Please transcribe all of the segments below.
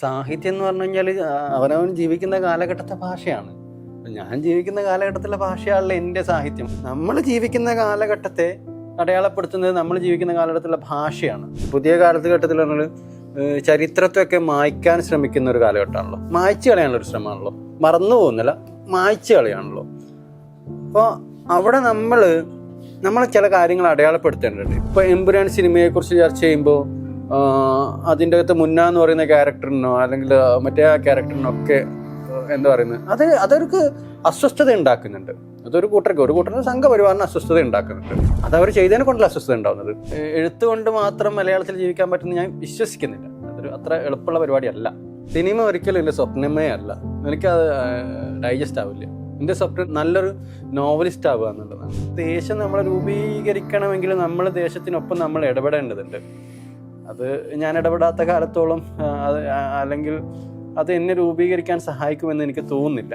സാഹിത്യം എന്ന് പറഞ്ഞു കഴിഞ്ഞാൽ അവനവൻ ജീവിക്കുന്ന കാലഘട്ടത്തെ ഭാഷയാണ്. ഞാൻ ജീവിക്കുന്ന കാലഘട്ടത്തിലെ ഭാഷയാണല്ലോ എന്റെ സാഹിത്യം. നമ്മൾ ജീവിക്കുന്ന കാലഘട്ടത്തെ അടയാളപ്പെടുത്തുന്നത് നമ്മൾ ജീവിക്കുന്ന കാലഘട്ടത്തിലെ ഭാഷയാണ്. പുതിയ കാലഘട്ടത്തിൽ പറഞ്ഞാൽ ചരിത്രത്തെയൊക്കെ മായ്ക്കാൻ ശ്രമിക്കുന്ന ഒരു കാലഘട്ടമാണല്ലോ. മായ്ച്ചു കളയാനുള്ള ഒരു ശ്രമമാണല്ലോ. മറന്നു പോകുന്നില്ല മായ്ച്ചു കളയാണല്ലോ. അപ്പോൾ അവിടെ നമ്മൾ നമ്മൾ ചില കാര്യങ്ങൾ അടയാളപ്പെടുത്തേണ്ടതുണ്ട്. ഇപ്പോൾ എമ്പുരാൻ സിനിമയെക്കുറിച്ച് ചർച്ച ചെയ്യുമ്പോൾ അതിന്റെ അകത്ത് മുന്ന എന്ന് പറയുന്ന ക്യാരക്ടറിനോ അല്ലെങ്കിൽ മറ്റേ ആ ക്യാരക്ടറിനൊക്കെ എന്താ പറയുന്നത്? അത് അതവർക്ക് അസ്വസ്ഥത ഉണ്ടാക്കുന്നുണ്ട്. അതൊരു കൂട്ടർക്ക് ഒരു കൂട്ടർ സംഘപരിവാറിന് അസ്വസ്ഥത ഉണ്ടാക്കുന്നുണ്ട്. അത് അവർ ചെയ്തതിനെ കൊണ്ടല്ല അസ്വസ്ഥത ഉണ്ടാവുന്നത്? എഴുത്തുകൊണ്ട് എഴുത്ത് കൊണ്ട് മാത്രം മലയാളത്തിൽ ജീവിക്കാൻ പറ്റുന്ന ഞാൻ വിശ്വസിക്കുന്നില്ല. അതൊരു അത്ര എളുപ്പമുള്ള പരിപാടിയല്ല. സിനിമ ഒരിക്കലും എന്റെ സ്വപ്നമേ അല്ല. എനിക്കത് ഡൈജസ്റ്റ് ആവില്ല. എന്റെ സ്വപ്നം നല്ലൊരു നോവലിസ്റ്റ് ആവുക എന്നുള്ളതാണ്. ദേശം നമ്മളെ രൂപീകരിക്കണമെങ്കിൽ നമ്മൾ ദേശത്തിനൊപ്പം നമ്മൾ ഇടപെടേണ്ടതുണ്ട്. അത് ഞാൻ ഇടപെടാത്ത കാലത്തോളം അത് അല്ലെങ്കിൽ അത് എന്നെ രൂപീകരിക്കാൻ സഹായിക്കുമെന്ന് എനിക്ക് തോന്നുന്നില്ല.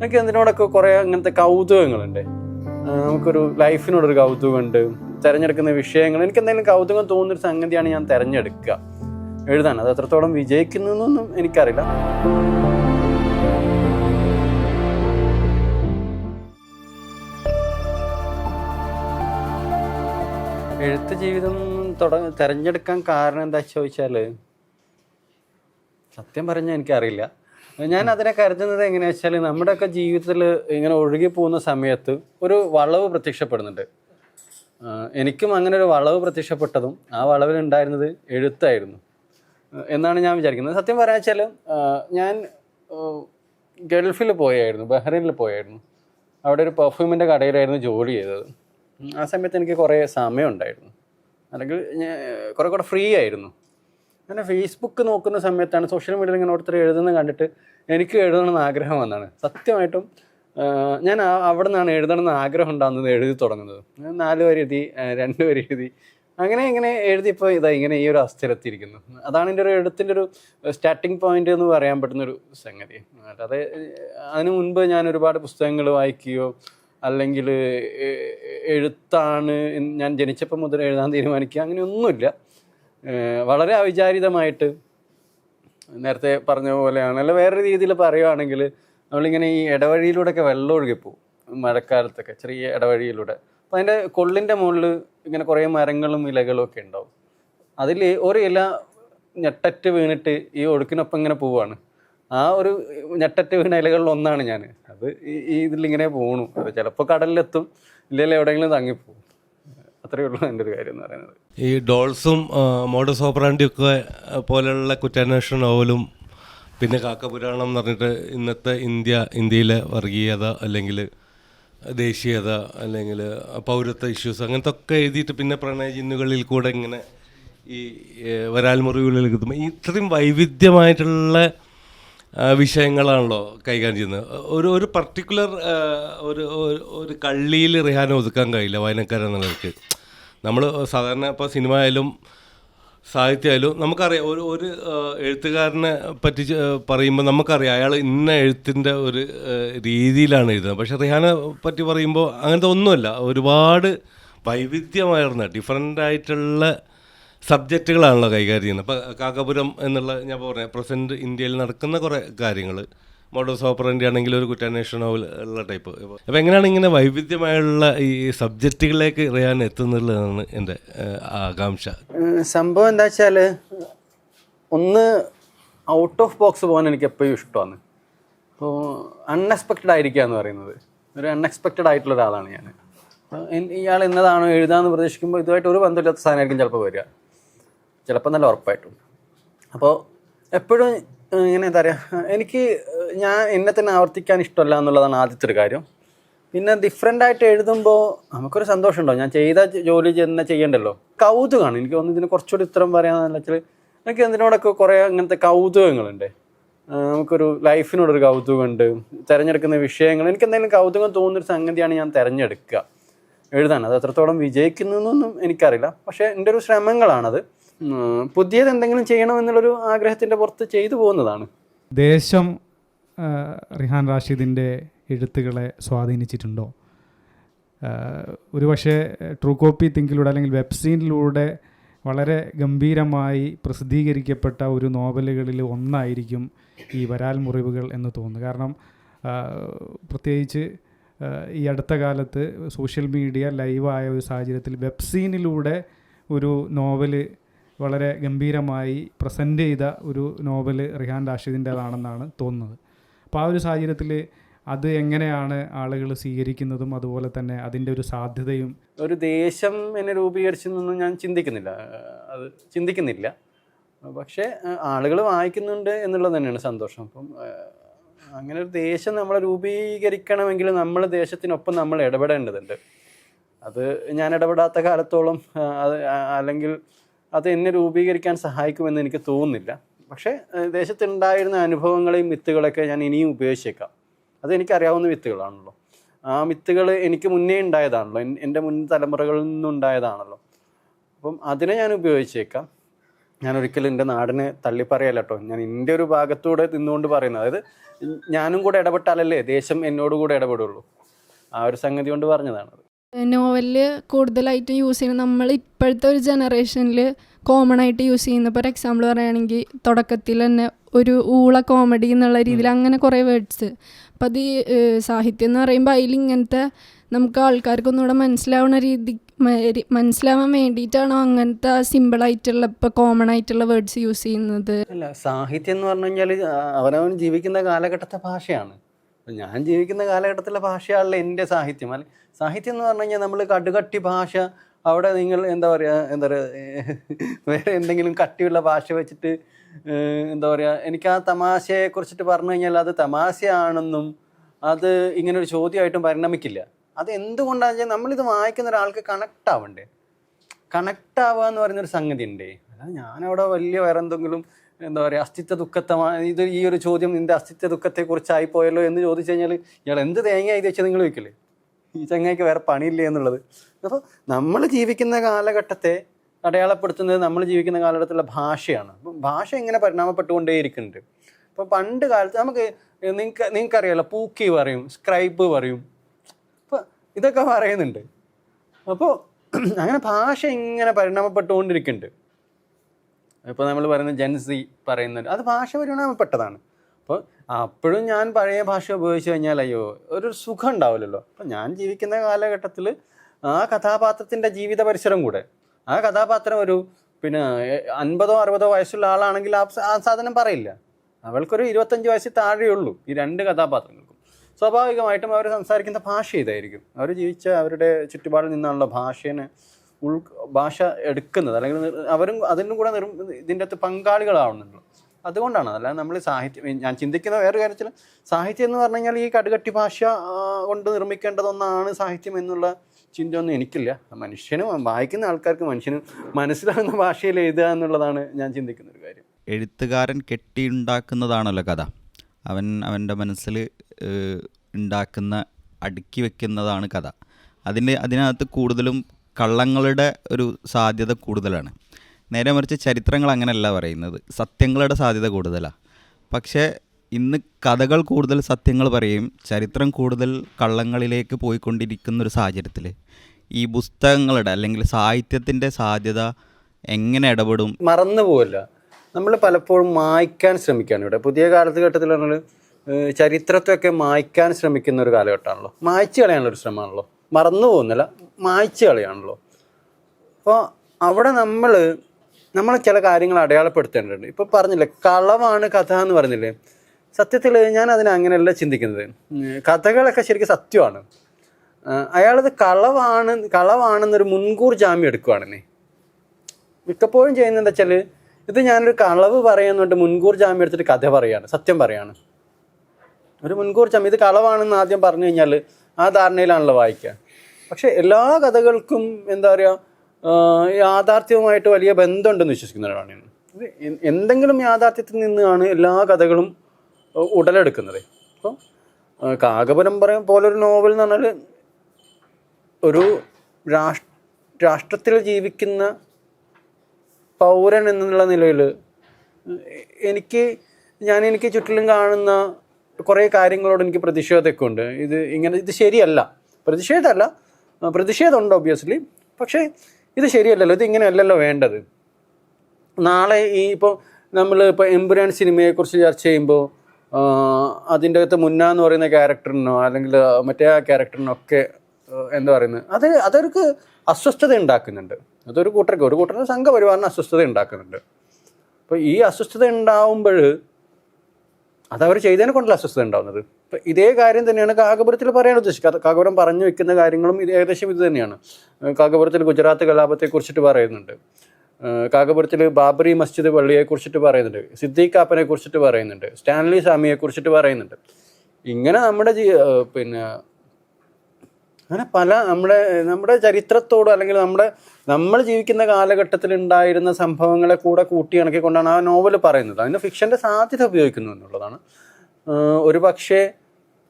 എനിക്ക് എന്തിനോടൊക്കെ കുറേ അങ്ങനത്തെ കൗതുകങ്ങളുണ്ട്. നമുക്കൊരു ലൈഫിനോടൊരു കൗതുകമുണ്ട്. തിരഞ്ഞെടുക്കുന്ന വിഷയങ്ങൾ എനിക്ക് എന്തെങ്കിലും കൗതുകം തോന്നുന്നൊരു സംഗതിയാണ് ഞാൻ തിരഞ്ഞെടുക്കുക. എഴുതാൻ അത് എത്രത്തോളം വിജയിക്കുന്നൊന്നും എനിക്കറിയില്ല. എഴുത്ത് ജീവിതം തുടങ്ങ തിരഞ്ഞെടുക്കാൻ കാരണം എന്താ ചോദിച്ചാൽ സത്യം പറഞ്ഞാൽ എനിക്കറിയില്ല. ഞാൻ അതിനെ കരുതുന്നത് എങ്ങനെയാ വെച്ചാൽ നമ്മുടെയൊക്കെ ജീവിതത്തിൽ ഇങ്ങനെ ഒഴുകി പോകുന്ന സമയത്ത് ഒരു വളവ് പ്രത്യക്ഷപ്പെടുന്നുണ്ട്. എനിക്കും അങ്ങനെ ഒരു വളവ് പ്രത്യക്ഷപ്പെട്ടതും ആ വളവിൽ ഉണ്ടായിരുന്നത് എഴുത്തായിരുന്നു. എന്നാണ് ഞാൻ വിചാരിക്കുന്നത്. സത്യം പറയാ വെച്ചാൽ ഞാൻ ഗൾഫിൽ പോയായിരുന്നു ബഹ്റൈനിൽ പോയായിരുന്നു. അവിടെ ഒരു പെർഫ്യൂമിന്റെ കടയിലായിരുന്നു ജോലി ചെയ്തത്. ആ സമയത്ത് എനിക്ക് കുറേ സമയം ഉണ്ടായിരുന്നു അല്ലെങ്കിൽ കുറേ കൂടെ ഫ്രീ ആയിരുന്നു. അങ്ങനെ ഫേസ്ബുക്ക് നോക്കുന്ന സമയത്താണ് സോഷ്യൽ മീഡിയയിൽ ഇങ്ങനെ ഓരോരുത്തർ എഴുതുന്നത് കണ്ടിട്ട് എനിക്ക് എഴുതണമെന്ന് ആഗ്രഹം വന്നാണ് സത്യമായിട്ടും ഞാൻ അവിടെ നിന്നാണ് എഴുതണമെന്ന് ആഗ്രഹം ഉണ്ടാകുന്നത് എഴുതി തുടങ്ങുന്നത്. നാല് വരി എഴുതി രണ്ട് വരി എഴുതി. അങ്ങനെ ഇങ്ങനെ എഴുതിയപ്പോൾ ഇതാ ഇങ്ങനെ ഈ ഒരു അവസ്ഥയിലെത്തിയിരിക്കുന്നു. അതാണ് എന്റെ ഒരു എഴുത്തിന്റെ ഒരു സ്റ്റാർട്ടിങ് പോയിന്റ് എന്ന് പറയാൻ പറ്റുന്ന ഒരു സംഗതി. അല്ലാതെ അതിനു മുൻപ് ഞാൻ ഒരുപാട് പുസ്തകങ്ങൾ വായിക്കുകയോ അല്ലെങ്കിൽ എഴുത്താണ് ഞാൻ ജനിച്ചപ്പോൾ മുതൽ എഴുതാൻ തീരുമാനിക്കുക അങ്ങനെയൊന്നുമില്ല. വളരെ അവിചാരിതമായിട്ട് നേരത്തെ പറഞ്ഞ പോലെയാണ്. അല്ല വേറൊരു രീതിയിൽ പറയുകയാണെങ്കിൽ നമ്മളിങ്ങനെ ഈ ഇടവഴിയിലൂടെയൊക്കെ വെള്ളം ഒഴുകിപ്പോവും മഴക്കാലത്തൊക്കെ ചെറിയ ഇടവഴിയിലൂടെ. അപ്പം അതിന്റെ കൊള്ളിന്റെ മുകളിൽ ഇങ്ങനെ കുറേ മരങ്ങളും ഇലകളും ഒക്കെ ഉണ്ടാവും. അതിൽ ഒരു ഇല ഞെട്ടറ്റ് വീണിട്ട് ഈ ഒഴുക്കിനൊപ്പം ഇങ്ങനെ പോവാണ് ആ ഒരു ഞെട്ടറ്റ് വീണ ഇലകളിൽ ഒന്നാണ് ഞാൻ. അത് ഈ- ഇതിലിങ്ങനെ പോണു. ചിലപ്പോൾ കടലിലെത്തും ഇല്ലെങ്കിൽ എവിടെയെങ്കിലും തങ്ങിപ്പോകും അത്രയേ ഉള്ളൂ എന്റെ ഒരു കാര്യം എന്ന് പറയുന്നത്. ഈ ഡോൾസും മോഡസ് ഓപ്പറാൻഡിയും ഒക്കെ പോലെയുള്ള കുറ്റാന്വേഷണ നോവലും പിന്നെ കാക്കപുരാണം എന്ന് പറഞ്ഞിട്ട് ഇന്നത്തെ ഇന്ത്യ ഇന്ത്യയിലെ വർഗീയത അല്ലെങ്കിൽ ദേശീയത അല്ലെങ്കിൽ പൗരത്വ ഇഷ്യൂസ് അങ്ങനത്തെ ഒക്കെ എഴുതിയിട്ട് പിന്നെ പ്രണയജിന്നുകളിൽ കൂടെ ഇങ്ങനെ ഈ ഏഹ്, വരാൽ മുറിവുകളിൽ എത്തുമ്പോൾ ഇത്രയും വൈവിധ്യമായിട്ടുള്ള വിഷയങ്ങളാണല്ലോ കൈകാര്യം ചെയ്യുന്നത്. ഒരു ഒരു പർട്ടിക്കുലർ ഒരു ഒരു- കള്ളിയിൽ റിഹാന ഒതുക്കാൻ കഴിയില്ല വായനക്കാരൻ എന്നുള്ളവർക്ക് നമ്മൾ സാധാരണ ഇപ്പോൾ സിനിമ ആയാലും സാഹിത്യമായാലും നമുക്കറിയാം ഒരു ഒരു എഴുത്തുകാരനെ പറ്റി പറയുമ്പോൾ നമുക്കറിയാം അയാൾ ഇന്ന എഴുത്തിന്റെ ഒരു രീതിയിലാണ് എഴുതുന്നത്. പക്ഷേ റിഹാനെ പറ്റി പറയുമ്പോൾ അങ്ങനത്തെ ഒന്നുമല്ല. ഒരുപാട് വൈവിധ്യമായിരുന്ന ഡിഫറെന്റ് ആയിട്ടുള്ള സബ്ജക്റ്റുകളാണല്ലോ കൈകാര്യം ചെയ്യുന്നത്. അപ്പോൾ കാക്കപുരം എന്നുള്ള ഞാൻ പറഞ്ഞ പ്രസന്റ് ഇന്ത്യയിൽ നടക്കുന്ന കുറേ കാര്യങ്ങൾ മോഡോസ് ഇന്ത്യ ആണെങ്കിൽ ഒരു കുറ്റാന്വേഷണ നോവൽ ഉള്ള ടൈപ്പ് അപ്പോൾ എങ്ങനെയാണ് ഇങ്ങനെ വൈവിധ്യമായുള്ള ഈ സബ്ജക്റ്റുകളിലേക്ക് റിയാൻ എത്തുന്നുള്ളതാണ് എന്റെ ആകാംക്ഷ. സംഭവം എന്താ വെച്ചാൽ ഒന്ന് ഔട്ട് ഓഫ് ബോക്സ് പോകാൻ എനിക്ക് എപ്പോഴും ഇഷ്ടമാണ്. അപ്പോൾ അൺഎക്സ്പെക്റ്റഡ് ആയിരിക്കുക എന്ന് പറയുന്നത്. ഒരു അൺഎക്സ്പെക്റ്റഡ് ആയിട്ടുള്ള ഒരാളാണ് ഞാൻ ഇയാൾ എന്നതാണോ എഴുതാമെന്ന് പ്രതീക്ഷിക്കുമ്പോൾ ഇതുമായിട്ട് ഒരു ബന്ധമില്ലാത്ത സാധനമായിരിക്കും ചിലപ്പോൾ വരിക. ചിലപ്പോൾ നല്ല ഉറപ്പായിട്ടും അപ്പോൾ എപ്പോഴും ഇങ്ങനെ എന്താ പറയുക എനിക്ക് ഞാൻ എന്നെ തന്നെ ആവർത്തിക്കാൻ ഇഷ്ടമല്ല എന്നുള്ളതാണ് ആദ്യത്തെ ഒരു കാര്യം. പിന്നെ ഡിഫറെന്റ് ആയിട്ട് എഴുതുമ്പോൾ നമുക്കൊരു സന്തോഷമുണ്ടോ? ഞാൻ ചെയ്ത ജോലി തന്നെ ചെയ്യണ്ടല്ലോ? കൗതുകമാണ്. എനിക്ക് തോന്നുന്നു ഇതിന് കുറച്ചുകൂടി ഉത്തരം പറയാമെന്ന് വെച്ചാൽ എനിക്ക് എന്തിനോടൊക്കെ കുറേ അങ്ങനത്തെ കൗതുകങ്ങളുണ്ട്. നമുക്കൊരു ലൈഫിനോടൊരു കൗതുകമുണ്ട്. തിരഞ്ഞെടുക്കുന്ന വിഷയങ്ങൾ എനിക്ക് എന്തെങ്കിലും കൗതുകം തോന്നുന്നൊരു സംഗതിയാണ് ഞാൻ തിരഞ്ഞെടുക്കുക. എഴുതാൻ. അത് എത്രത്തോളം വിജയിക്കുന്നതെന്നൊന്നും എനിക്കറിയില്ല. പക്ഷേ എന്റെ ഒരു ശ്രമങ്ങളാണത്. പുതിയത് എന്തെങ്കിലും ചെയ്യണം എന്നുള്ളൊരു ആഗ്രഹത്തിന്റെ പുറത്ത് ചെയ്തു പോകുന്നതാണ്. ദേശം റിഹാൻ റാഷിദിന്റെ എഴുത്തുകളെ സ്വാധീനിച്ചിട്ടുണ്ടോ? ഒരുപക്ഷെ ട്രൂ കോപ്പി തിങ്കിലൂടെ അല്ലെങ്കിൽ വെബ് സീനിലൂടെ വളരെ ഗംഭീരമായി പ്രസിദ്ധീകരിക്കപ്പെട്ട ഒരു നോവലുകളിൽ ഒന്നായിരിക്കും ഈ വരാൽ മുറിവുകൾ എന്ന് തോന്നുന്നു. കാരണം പ്രത്യേകിച്ച് ഈ അടുത്ത കാലത്ത് സോഷ്യൽ മീഡിയ ലൈവായ ഒരു സാഹചര്യത്തിൽ വെബ് സീനിലൂടെ ഒരു നോവൽ വളരെ ഗംഭീരമായി പ്രസന്റ് ചെയ്ത ഒരു നോവൽ റിഹാൻ രാഷിദിന്റെതാണെന്നാണ് തോന്നുന്നത്. അപ്പോൾ ആ ഒരു സാഹചര്യത്തിൽ അത് എങ്ങനെയാണ് ആളുകൾ സ്വീകരിക്കുന്നതും അതുപോലെ തന്നെ അതിന്റെ ഒരു സാധ്യതയും? ഒരു ദേശം എന്നെ രൂപീകരിച്ചെന്നൊന്നും ഞാൻ ചിന്തിക്കുന്നില്ല. അത് ചിന്തിക്കുന്നില്ല. പക്ഷേ ആളുകൾ വായിക്കുന്നുണ്ട് എന്നുള്ളത് തന്നെയാണ് സന്തോഷം. അപ്പം അങ്ങനെ ഒരു ദേശം നമ്മളെ രൂപീകരിക്കണമെങ്കിൽ നമ്മൾ ദേശത്തിനൊപ്പം നമ്മൾ ഇടപെടേണ്ടതുണ്ട്. അത് ഞാൻ ഇടപെടാത്ത കാലത്തോളം അത് അല്ലെങ്കിൽ അത് എന്നെ രൂപീകരിക്കാൻ സഹായിക്കുമെന്ന് എനിക്ക് തോന്നുന്നില്ല. പക്ഷേ ദേശത്തുണ്ടായിരുന്ന അനുഭവങ്ങളെയും വിത്തുകളൊക്കെ ഞാൻ ഇനിയും ഉപയോഗിച്ചേക്കാം അത് എനിക്കറിയാവുന്ന വിത്തുകളാണല്ലോ. ആ വിത്തുകൾ എനിക്ക് മുന്നേ ഉണ്ടായതാണല്ലോ. എന്റെ മുൻ തലമുറകളിൽ നിന്നുണ്ടായതാണല്ലോ. അപ്പം അതിനെ ഞാൻ ഉപയോഗിച്ചേക്കാം ഞാൻ ഒരിക്കലും എന്റെ നാടിനെ തള്ളിപ്പറയല്ല കേട്ടോ ഞാൻ എന്റെ ഒരു ഭാഗത്തൂടെ നിന്നുകൊണ്ട് പറയുന്നത്. അതായത് ഞാനും കൂടെ ഇടപെട്ടാലല്ലേ ദേശം എന്നോട് കൂടെ ഇടപെടുള്ളൂ. ആ ഒരു സംഗതി കൊണ്ട് പറഞ്ഞതാണത് നോവലിൽ കൂടുതലായിട്ടും യൂസ് ചെയ്യുന്ന നമ്മൾ ഇപ്പോഴത്തെ ഒരു ജനറേഷനിൽ കോമൺ ആയിട്ട് യൂസ് ചെയ്യുന്ന ഇപ്പോൾ ഒരു എക്സാമ്പിൾ പറയുകയാണെങ്കിൽ തുടക്കത്തിൽ തന്നെ ഒരു ഊള കോമഡി എന്നുള്ള രീതിയിൽ അങ്ങനെ കുറേ വേർഡ്സ് അപ്പോൾ അത് ഈ സാഹിത്യം എന്ന് പറയുമ്പോൾ അതിൽ ഇങ്ങനത്തെ നമുക്ക് ആൾക്കാർക്കൊന്നുകൂടെ മനസ്സിലാവുന്ന രീതി മനസ്സിലാവാൻ വേണ്ടിയിട്ടാണോ അങ്ങനത്തെ സിമ്പിൾ ആയിട്ടുള്ള ഇപ്പൊ കോമൺ ആയിട്ടുള്ള വേർഡ്സ് യൂസ് ചെയ്യുന്നത്? അല്ല സാഹിത്യം എന്ന് പറഞ്ഞു കഴിഞ്ഞാൽ അവനവൻ ജീവിക്കുന്ന കാലഘട്ടത്തെ ഭാഷയാണ്. ഞാൻ ജീവിക്കുന്ന കാലഘട്ടത്തിലെ ഭാഷയാണല്ലോ എന്റെ സാഹിത്യം. അല്ലെ? സാഹിത്യം എന്ന് പറഞ്ഞു കഴിഞ്ഞാൽ നമ്മൾ കടുകട്ടി ഭാഷ അവിടെ നിങ്ങൾ എന്താ പറയുക എന്താ പറയുക വേറെ എന്തെങ്കിലും കട്ടിയുള്ള ഭാഷ വെച്ചിട്ട് എന്താ പറയുക എനിക്ക് ആ തമാശയെ കുറിച്ചിട്ട് പറഞ്ഞു കഴിഞ്ഞാൽ അത് തമാശയാണെന്നും അത് ഇങ്ങനെ ഒരു ചോദ്യമായിട്ടും പരിണമിക്കില്ല. അത് എന്തുകൊണ്ടാണെന്ന് വെച്ചാൽ നമ്മളിത് വായിക്കുന്ന ഒരാൾക്ക് കണക്ട് ആവണ്ടേ? കണക്ട് ആവുക എന്ന് പറയുന്നൊരു സംഗതി ഉണ്ടേ അല്ലാതെ ഞാനവിടെ വലിയ വേറെ എന്തെങ്കിലും എന്താ പറയുക അസ്തിത്വ ദുഃഖത്തമാണ് ഇത് ഈ ഒരു ചോദ്യം നിന്റെ അസ്തിത്വ ദുഃഖത്തെക്കുറിച്ചായി പോയല്ലോ എന്ന് ചോദിച്ചു കഴിഞ്ഞാൽ ഇയാൾ എന്ത് തേങ്ങ എഴുതി വെച്ചാൽ നിങ്ങൾ ചോദിക്കില്ലേ ഈ തേങ്ങയ്ക്ക് വേറെ പണിയില്ലേ എന്നുള്ളത്. അപ്പോൾ നമ്മൾ ജീവിക്കുന്ന കാലഘട്ടത്തെ അടയാളപ്പെടുത്തുന്നത് നമ്മൾ ജീവിക്കുന്ന കാലഘട്ടത്തിലുള്ള ഭാഷയാണ്. ഭാഷ ഇങ്ങനെ പരിണാമപ്പെട്ടുകൊണ്ടേയിരിക്കുന്നുണ്ട്. അപ്പോൾ പണ്ട് കാലത്ത് നമുക്ക് നിങ്ങൾക്ക് നിങ്ങൾക്കറിയാലോ പൂക്കി പറയും സ്ക്രൈബ് പറയും. അപ്പോൾ ഇതൊക്കെ പറയുന്നുണ്ട്. അപ്പോൾ അങ്ങനെ ഭാഷ ഇങ്ങനെ പരിണാമപ്പെട്ടുകൊണ്ടിരിക്കുന്നുണ്ട്. ഇപ്പോൾ നമ്മൾ പറയുന്ന ജെൻസി പറയുന്നുണ്ട്. അത് ഭാഷ പരിണാമപ്പെട്ടതാണ്. അപ്പോൾ അപ്പോഴും ഞാൻ പഴയ ഭാഷ ഉപയോഗിച്ച് കഴിഞ്ഞാൽ അയ്യോ ഒരു സുഖം ഉണ്ടാവില്ലല്ലോ. അപ്പം ഞാൻ ജീവിക്കുന്ന കാലഘട്ടത്തിൽ ആ കഥാപാത്രത്തിന്റെ ജീവിത പരിസരം കൂടെ ആ കഥാപാത്രം ഒരു പിന്നെ അൻപതോ അറുപതോ വയസ്സുള്ള ആളാണെങ്കിൽ ആ ആ സാധനം പറയില്ല. അവൾക്കൊരു ഇരുപത്തഞ്ച് വയസ്സിൽ താഴെയുള്ളൂ ഈ രണ്ട് കഥാപാത്രങ്ങൾക്കും. സ്വാഭാവികമായിട്ടും അവർ സംസാരിക്കുന്ന ഭാഷ ഇതായിരിക്കും. അവർ ജീവിച്ച അവരുടെ ചുറ്റുപാടിൽ നിന്നുള്ള ഭാഷേനെ ഉൾ ഭാഷ എടുക്കുന്നത്. അല്ലെങ്കിൽ അവരും അതിനും കൂടെ നിർ ഇതിന്റെ അകത്ത് പങ്കാളികളാവുന്നുണ്ട്. അതുകൊണ്ടാണ്. അല്ലാതെ നമ്മൾ സാഹിത്യം ഞാൻ ചിന്തിക്കുന്ന വേറെ കാര്യത്തിൽ സാഹിത്യം എന്ന് പറഞ്ഞു കഴിഞ്ഞാൽ ഈ കടുകട്ടി ഭാഷ കൊണ്ട് നിർമ്മിക്കേണ്ടതൊന്നാണ് സാഹിത്യം എന്നുള്ള ചിന്തയൊന്നും എനിക്കില്ല. മനുഷ്യനും വായിക്കുന്ന ആൾക്കാർക്ക് മനുഷ്യനും മനസ്സിലാകുന്ന ഭാഷയിൽ എഴുതുക എന്നുള്ളതാണ് ഞാൻ ചിന്തിക്കുന്ന ഒരു കാര്യം. എഴുത്തുകാരൻ കെട്ടിയുണ്ടാക്കുന്നതാണല്ലോ കഥ. അവൻ അവന്റെ മനസ്സിൽ ഉണ്ടാക്കുന്ന അടുക്കി വെക്കുന്നതാണ് കഥ. അതിന്റെ അതിനകത്ത് കൂടുതലും കള്ളങ്ങളുടെ ഒരു സാധ്യത കൂടുതലാണ്. നേരെ മറിച്ച് ചരിത്രങ്ങൾ അങ്ങനെയല്ല പറയുന്നത്. സത്യങ്ങളുടെ സാധ്യത കൂടുതലാണ് പക്ഷേ ഇന്ന് കഥകൾ കൂടുതൽ സത്യങ്ങൾ പറയും ചരിത്രം കൂടുതൽ കള്ളങ്ങളിലേക്ക് പോയിക്കൊണ്ടിരിക്കുന്ന ഒരു സാഹചര്യത്തിൽ ഈ പുസ്തകങ്ങളുടെ അല്ലെങ്കിൽ സാഹിത്യത്തിന്റെ സാധ്യത എങ്ങനെ ഇടപെടും? മറന്നു പോവില്ല നമ്മൾ പലപ്പോഴും മായ്ക്കാൻ ശ്രമിക്കുകയാണ് ഇവിടെ. പുതിയ കാലഘട്ടത്തിൽ പറഞ്ഞാൽ ചരിത്രത്തെയൊക്കെ മായ്ക്കാൻ ശ്രമിക്കുന്ന ഒരു കാലഘട്ടമാണല്ലോ. മായ്ച്ചു കളയാനുള്ള ഒരു ശ്രമമാണല്ലോ. മറന്നു പോകുന്നില്ല. മായ്ച്ചു കളിയാണല്ലോ. അപ്പോൾ അവിടെ നമ്മൾ നമ്മൾ ചില കാര്യങ്ങൾ അടയാളപ്പെടുത്തേണ്ടതുണ്ട്. ഇപ്പോൾ പറഞ്ഞില്ലേ കളവാണ് കഥ എന്ന് പറഞ്ഞില്ലേ? സത്യത്തിൽ ഞാൻ അതിനെ അങ്ങനെയല്ല ചിന്തിക്കുന്നത്. കഥകളൊക്കെ ശരിക്കും സത്യമാണ്. അയാളത് കളവാണ് കളവാണെന്നൊരു മുൻകൂർ ജാമ്യം എടുക്കുവാണെന്നേ മിക്കപ്പോഴും ചെയ്യുന്നത് വെച്ചാൽ ഇത് ഞാനൊരു കളവ് പറയുന്നുണ്ട് മുൻകൂർ ജാമ്യം എടുത്തിട്ട് കഥ പറയാണ് സത്യം പറയാണ്. ഒരു മുൻകൂർ ജാമ്യം ഇത് കളവാണെന്ന് ആദ്യം പറഞ്ഞു കഴിഞ്ഞാൽ ആ ധാരണയിലാണല്ലോ വായിക്കുക. പക്ഷെ എല്ലാ കഥകൾക്കും എന്താ പറയുക യാഥാർത്ഥ്യവുമായിട്ട് വലിയ ബന്ധമുണ്ടെന്ന് വിശ്വസിക്കുന്ന ഒരാളാണ് ഞാൻ. എന്തെങ്കിലും യാഥാർത്ഥ്യത്തിൽ നിന്നാണ് എല്ലാ കഥകളും ഉടലെടുക്കുന്നത്. അപ്പോൾ കാകപുരം പറയും പോലൊരു നോവൽ എന്ന് പറഞ്ഞാൽ ഒരു രാഷ്ട്ര രാഷ്ട്രത്തിൽ ജീവിക്കുന്ന പൗരൻ എന്നുള്ള നിലയിൽ എനിക്ക് ഞാൻ എനിക്ക് ചുറ്റിലും കാണുന്ന കുറേ കാര്യങ്ങളോട് എനിക്ക് പ്രതിഷേധമൊക്കെ ഉണ്ട്. ഇത് ഇങ്ങനെ ഇത് ശരിയല്ല. പ്രതിഷേധമല്ല. പ്രതിഷേധമുണ്ട് ഒബ്വിയസ്ലി പക്ഷേ ഇത് ശരിയല്ലല്ലോ ഇത് ഇങ്ങനെയല്ലല്ലോ വേണ്ടത്. നാളെ ഈ ഇപ്പോൾ നമ്മൾ ഇപ്പോൾ എമ്പുരാൻ സിനിമയെക്കുറിച്ച് ചർച്ച ചെയ്യുമ്പോൾ അതിന്റെ അകത്ത് മുന്ന എന്ന് പറയുന്ന ക്യാരക്ടറിനോ അല്ലെങ്കിൽ മറ്റേ ആ ക്യാരക്ടറിനോ ഒക്കെ എന്താ പറയുന്നത് അത് അതൊരുക്ക് അസ്വസ്ഥത ഉണ്ടാക്കുന്നുണ്ട്. അതൊരു കൂട്ടർക്ക് ഒരു കൂട്ടർക്ക് സംഘപരിവാറിന് അസ്വസ്ഥത ഉണ്ടാക്കുന്നുണ്ട്. അപ്പോൾ ഈ അസ്വസ്ഥത ഉണ്ടാവുമ്പോൾ അതവർ ചെയ്തതിനെ കൊണ്ടല്ല അസ്വസ്ഥത ഉണ്ടാവുന്നത്? ഇപ്പം ഇതേ കാര്യം തന്നെയാണ് കാകപുരത്തിൽ പറയാൻ ഉദ്ദേശിക്കുന്നത് കാകപുരം പറഞ്ഞു വെക്കുന്ന കാര്യങ്ങളും ഇത് ഏകദേശം ഇത് തന്നെയാണ്. കാകപുരത്തിൽ ഗുജറാത്ത് കലാപത്തെ കുറിച്ചിട്ട് പറയുന്നുണ്ട്. കാകപുരത്തിൽ ബാബറി മസ്ജിദ് പള്ളിയെ കുറിച്ചിട്ട് പറയുന്നുണ്ട്. സിദ്ദീഖ് കാപ്പനെ കുറിച്ചിട്ട് പറയുന്നുണ്ട്. സ്റ്റാൻലി സ്വാമിയെക്കുറിച്ചിട്ട് പറയുന്നുണ്ട്. ഇങ്ങനെ നമ്മുടെ പിന്നെ അങ്ങനെ പല നമ്മുടെ നമ്മുടെ ചരിത്രത്തോട് അല്ലെങ്കിൽ നമ്മുടെ നമ്മൾ ജീവിക്കുന്ന കാലഘട്ടത്തിൽ ഉണ്ടായിരുന്ന സംഭവങ്ങളെ കൂടെ കൂട്ടിയിണക്കിക്കൊണ്ടാണ് ആ നോവൽ പറയുന്നത്. അതിന് ഫിക്ഷന്റെ സാധ്യത ഉപയോഗിക്കുന്നു എന്നുള്ളതാണ്. ഒരു പക്ഷേ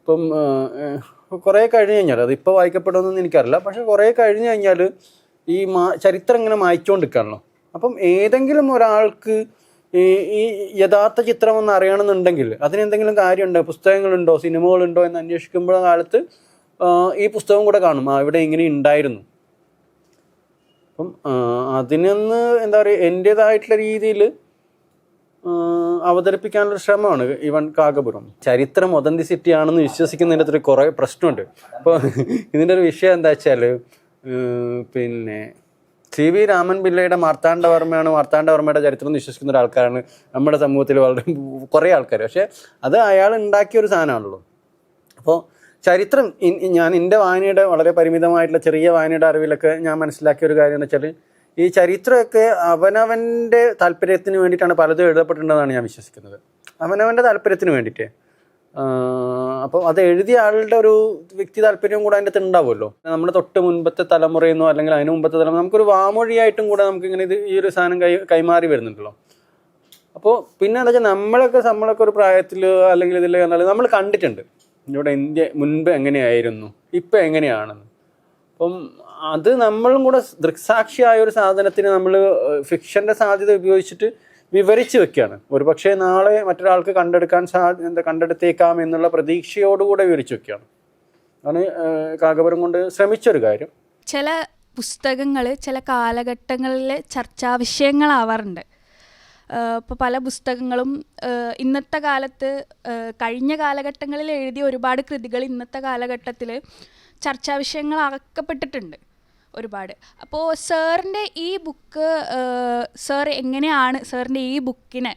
ഇപ്പം കുറേ കഴിഞ്ഞ് കഴിഞ്ഞാൽ അതിപ്പോൾ വായിക്കപ്പെടുമെന്നൊന്നും എനിക്കറിയില്ല പക്ഷെ കുറേ കഴിഞ്ഞ് കഴിഞ്ഞാൽ ഈ മാ ചരിത്രം ഇങ്ങനെ മായ്ച്ചുകൊണ്ടിരിക്കുകയാണല്ലോ അപ്പം ഏതെങ്കിലും ഒരാൾക്ക് ഈ ഈ യഥാർത്ഥ ചിത്രം ഒന്ന് അറിയണമെന്നുണ്ടെങ്കിൽ അതിനെന്തെങ്കിലും കാര്യമുണ്ടോ? പുസ്തകങ്ങളുണ്ടോ? സിനിമകളുണ്ടോ? എന്ന് അന്വേഷിക്കുമ്പോഴ കാലത്ത് ഈ പുസ്തകം കൂടെ കാണും. ആ ഇവിടെ ഇങ്ങനെ ഉണ്ടായിരുന്നു. അപ്പം അതിനൊന്ന് എന്താ പറയുക എന്റേതായിട്ടുള്ള രീതിയിൽ അവതരിപ്പിക്കാനുള്ള ശ്രമമാണ് ഇവൻ കാകപുരം. ചരിത്രം ഒതന്റിസിറ്റി ആണെന്ന് വിശ്വസിക്കുന്നതിന്റെ അത്ര കുറേ പ്രശ്നമുണ്ട്. അപ്പോൾ ഇതിന്റെ ഒരു വിഷയം എന്താ വെച്ചാൽ പിന്നെ സി വി രാമൻ പിള്ളയുടെ മാർത്താണ്ഡവർമ്മയാണ് മാർത്താണ്ഡവർമ്മയുടെ ചരിത്രം എന്ന് വിശ്വസിക്കുന്ന ഒരാൾക്കാരാണ് നമ്മുടെ സമൂഹത്തിൽ വളരെ കുറേ ആൾക്കാർ പക്ഷേ അത് അയാൾ ഉണ്ടാക്കിയ ഒരു സാധനമാണല്ലോ. അപ്പോൾ ചരിത്രം ഞാൻ എന്റെ വായനയുടെ വളരെ പരിമിതമായിട്ടുള്ള ചെറിയ വായനയുടെ അറിവിലൊക്കെ ഞാൻ മനസ്സിലാക്കിയ ഒരു കാര്യം എന്ന് വെച്ചാൽ ഈ ചരിത്രമൊക്കെ അവനവന്റെ താല്പര്യത്തിന് വേണ്ടിയിട്ടാണ് പലതും എഴുതപ്പെട്ടിട്ടുണ്ടെന്നാണ് ഞാൻ വിശ്വസിക്കുന്നത്. അവനവന്റെ താല്പര്യത്തിന് വേണ്ടിയിട്ട്. അപ്പോൾ അത് എഴുതിയ ആളുടെ ഒരു വ്യക്തി താല്പര്യം കൂടെ അതിന്റെ അകത്ത് ഉണ്ടാവുമല്ലോ. നമ്മുടെ തൊട്ട് മുൻപത്തെ തലമുറയെന്നോ അല്ലെങ്കിൽ അതിന് മുമ്പത്തെ തലമുറ നമുക്കൊരു വാമൊഴിയായിട്ടും കൂടെ നമുക്ക് ഇങ്ങനെ ഇത് ഈ ഒരു സാധനം കൈ കൈമാറി വരുന്നുണ്ടല്ലോ. അപ്പോൾ പിന്നെ എന്താ വെച്ചാൽ നമ്മളൊക്കെ നമ്മളൊക്കെ ഒരു പ്രായത്തിൽ അല്ലെങ്കിൽ ഇതിൽ നമ്മൾ കണ്ടിട്ടുണ്ട്. ഇവിടെ ഇന്ത്യ മുൻപ് എങ്ങനെയായിരുന്നു? ഇപ്പം എങ്ങനെയാണെന്ന്? അപ്പം അത് നമ്മളും കൂടെ ദൃക്സാക്ഷിയായ ഒരു സാധനത്തിന് നമ്മൾ ഫിക്ഷന്റെ സാധ്യത ഉപയോഗിച്ചിട്ട് വിവരിച്ച് വെക്കുകയാണ് ഒരു പക്ഷേ നാളെ മറ്റൊരാൾക്ക് കണ്ടെടുക്കാൻ സാധ്യ എന്താ കണ്ടെടുത്തേക്കാം എന്നുള്ള പ്രതീക്ഷയോടുകൂടെ വിവരിച്ച് വെക്കുകയാണ് ഏഹ്, കാകപുരം കൊണ്ട് ശ്രമിച്ചൊരു കാര്യം. ചില പുസ്തകങ്ങൾ ചില കാലഘട്ടങ്ങളിലെ ചർച്ചാ വിഷയങ്ങളാവാറുണ്ട് ഇപ്പോൾ പല പുസ്തകങ്ങളും ഇന്നത്തെ കാലത്ത് കഴിഞ്ഞ കാലഘട്ടങ്ങളിൽ എഴുതിയ ഒരുപാട് കൃതികൾ ഇന്നത്തെ കാലഘട്ടത്തിൽ ചർച്ചാ വിഷയങ്ങളാക്കപ്പെട്ടിട്ടുണ്ട് ഒരുപാട്. അപ്പോൾ സാറിന്റെ ഈ ബുക്ക് സാർ എങ്ങനെയാണ് സാറിന്റെ ഈ ബുക്കിനെ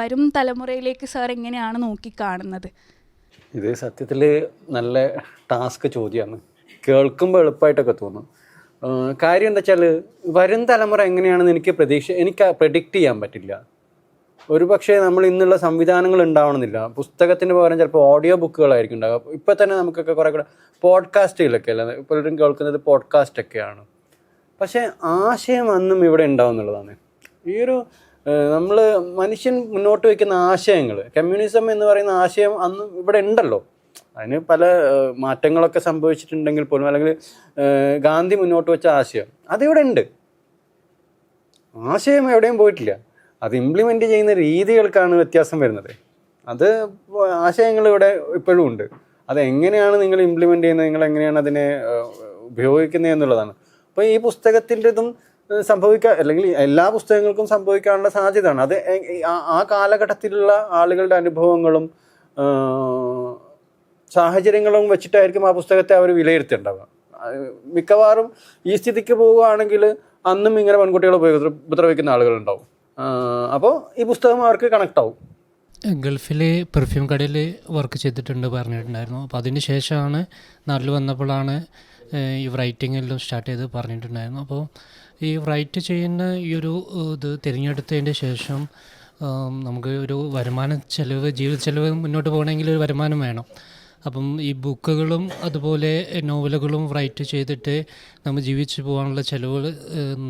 വരും തലമുറയിലേക്ക് സാർ എങ്ങനെയാണ് നോക്കിക്കാണുന്നത്? ഇത് സത്യത്തിൽ നല്ല ടാസ്ക് ചോദ്യമാണ് കേൾക്കുമ്പോൾ എളുപ്പമായിട്ടൊക്കെ തോന്നും. കാര്യം എന്താ വെച്ചാൽ വരും തലമുറ എങ്ങനെയാണെന്ന് എനിക്ക് പ്രതീക്ഷ എനിക്ക് പ്രഡിക്റ്റ് ചെയ്യാൻ പറ്റില്ല. ഒരു പക്ഷേ നമ്മൾ ഇന്നുള്ള സംവിധാനങ്ങൾ ഉണ്ടാവണമെന്നില്ല. പുസ്തകത്തിന് പകരം ചിലപ്പോൾ ഓഡിയോ ബുക്കുകളായിരിക്കും ഉണ്ടാകുക ഇപ്പം തന്നെ നമുക്കൊക്കെ കുറേ കൂടെ പോഡ്കാസ്റ്റുകളൊക്കെ അല്ല? പലരും കേൾക്കുന്നത് പോഡ്കാസ്റ്റ് ഒക്കെയാണ് പക്ഷേ ആശയം അന്നും ഇവിടെ ഉണ്ടാവും എന്നുള്ളതാണ്. ഈ ഒരു നമ്മൾ മനുഷ്യൻ മുന്നോട്ട് വയ്ക്കുന്ന ആശയങ്ങൾ കമ്മ്യൂണിസം എന്ന് പറയുന്ന ആശയം അന്നും ഇവിടെ ഉണ്ടല്ലോ. അതിന് പല മാറ്റങ്ങളൊക്കെ സംഭവിച്ചിട്ടുണ്ടെങ്കിൽ പോലും അല്ലെങ്കിൽ ഗാന്ധി മുന്നോട്ട് വെച്ച ആശയം അതിവിടെ ഉണ്ട്. ആശയം എവിടെയും പോയിട്ടില്ല. അത് ഇംപ്ലിമെന്റ് ചെയ്യുന്ന രീതികൾക്കാണ് വ്യത്യാസം വരുന്നത്. അത് ആശയങ്ങൾ ഇവിടെ ഇപ്പോഴും ഉണ്ട്. അത് എങ്ങനെയാണ് നിങ്ങൾ ഇംപ്ലിമെന്റ് ചെയ്യുന്നത് നിങ്ങൾ എങ്ങനെയാണ് അതിനെ ഉപയോഗിക്കുന്നത് എന്നുള്ളതാണ്. അപ്പോൾ ഈ പുസ്തകത്തിന്റെതും സംഭവിക്കാൻ അല്ലെങ്കിൽ എല്ലാ പുസ്തകങ്ങൾക്കും സംഭവിക്കാനുള്ള സാധ്യതയാണ്. അത് ആ- കാലഘട്ടത്തിലുള്ള ആളുകളുടെ അനുഭവങ്ങളും സാഹചര്യങ്ങളും വെച്ചിട്ടായിരിക്കും ആ പുസ്തകത്തെ അവർ വിലയിരുത്തേണ്ടത്. മിക്കവാറും ഈ സ്ഥിതിക്ക് പോവുകയാണെങ്കിൽ അന്നും ഇങ്ങനെ പെൺകുട്ടികളെ ഉപദ്ര- ഉപദ്രവിക്കുന്ന ആളുകളുണ്ടാവും. അപ്പോൾ ഈ പുസ്തകം അവർക്ക് കണക്ട് ആവും ഗൾഫിൽ പെർഫ്യൂം കടയിൽ വർക്ക് ചെയ്തിട്ടുണ്ട് പറഞ്ഞിട്ടുണ്ടായിരുന്നു. അപ്പോൾ അതിന് ശേഷമാണ് നാട്ടിൽ വന്നപ്പോഴാണ് ഈ റൈറ്റിംഗ് എല്ലാം സ്റ്റാർട്ട് ചെയ്ത് പറഞ്ഞിട്ടുണ്ടായിരുന്നു. അപ്പോൾ ഈ റൈറ്റ് ചെയ്യുന്ന ഈ ഒരു ഇത് തിരഞ്ഞെടുത്തതിന്റെ ശേഷം നമുക്ക് ഒരു വരുമാന ചെലവ് ജീവിത ചെലവ് മുന്നോട്ട് പോകണമെങ്കിൽ ഒരു വരുമാനം വേണം. അപ്പം ഈ ബുക്കുകളും അതുപോലെ നോവലുകളും റൈറ്റ് ചെയ്തിട്ട് നമ്മൾ ജീവിച്ചു പോകാനുള്ള ചിലവുകൾ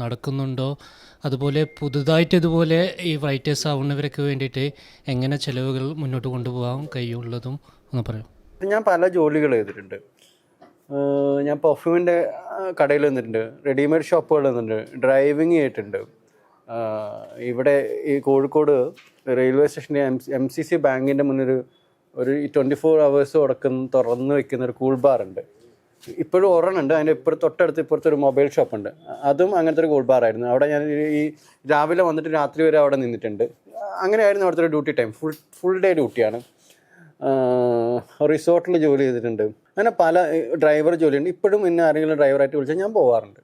നടക്കുന്നുണ്ടോ? അതുപോലെ പുതുതായിട്ട് ഇതുപോലെ ഈ റൈറ്റേഴ്സ് ആവുന്നവരൊക്കെ വേണ്ടിയിട്ട് എങ്ങനെ ചിലവുകൾ മുന്നോട്ട് കൊണ്ടുപോകാൻ കഴിയുള്ളതും ഒന്ന് പറയാം. ഞാൻ പല ജോലികൾ ചെയ്തിട്ടുണ്ട്. ഞാൻ പെർഫ്യൂമിന്റെ കടയിൽ നിന്നിട്ടുണ്ട് റെഡിമെയ്ഡ് ഷോപ്പുകൾ നിന്നിട്ടുണ്ട് ഡ്രൈവിങ് ചെയ്തിട്ടുണ്ട്. ഇവിടെ ഈ കോഴിക്കോട് റെയിൽവേ സ്റ്റേഷന്റെ എം എം സി സി ബാങ്കിന്റെ മുന്നിൽ ഒരു ട്വന്റി ഫോർ അവേഴ്സ് ഉടക്കുന്ന തുറന്ന് വെക്കുന്ന ഒരു കൂൾ ബാർ ഉണ്ട്. ഇപ്പോഴും ഒരെണ്ണമുണ്ട്. അതിന്റെ ഇപ്പുറത്ത് തൊട്ടടുത്ത് ഇപ്പുറത്ത് ഒരു മൊബൈൽ ഷോപ്പുണ്ട് അതും അങ്ങനത്തെ ഒരു കൂൾ ബാർ ആയിരുന്നു. അവിടെ ഞാൻ ഈ രാവിലെ വന്നിട്ട് രാത്രി വരെ അവിടെ നിന്നിട്ടുണ്ട്. അങ്ങനെയായിരുന്നു അവിടുത്തെ ഒരു duty time full full day ഡ്യൂട്ടിയാണ് റിസോർട്ടിൽ ജോലി ചെയ്തിട്ടുണ്ട്. അങ്ങനെ പല ഡ്രൈവർ ജോലിയുണ്ട്. ഇപ്പോഴും എന്നെ ആരെങ്കിലും ഡ്രൈവറായിട്ട് വിളിച്ചാൽ ഞാൻ പോവാറുണ്ട്.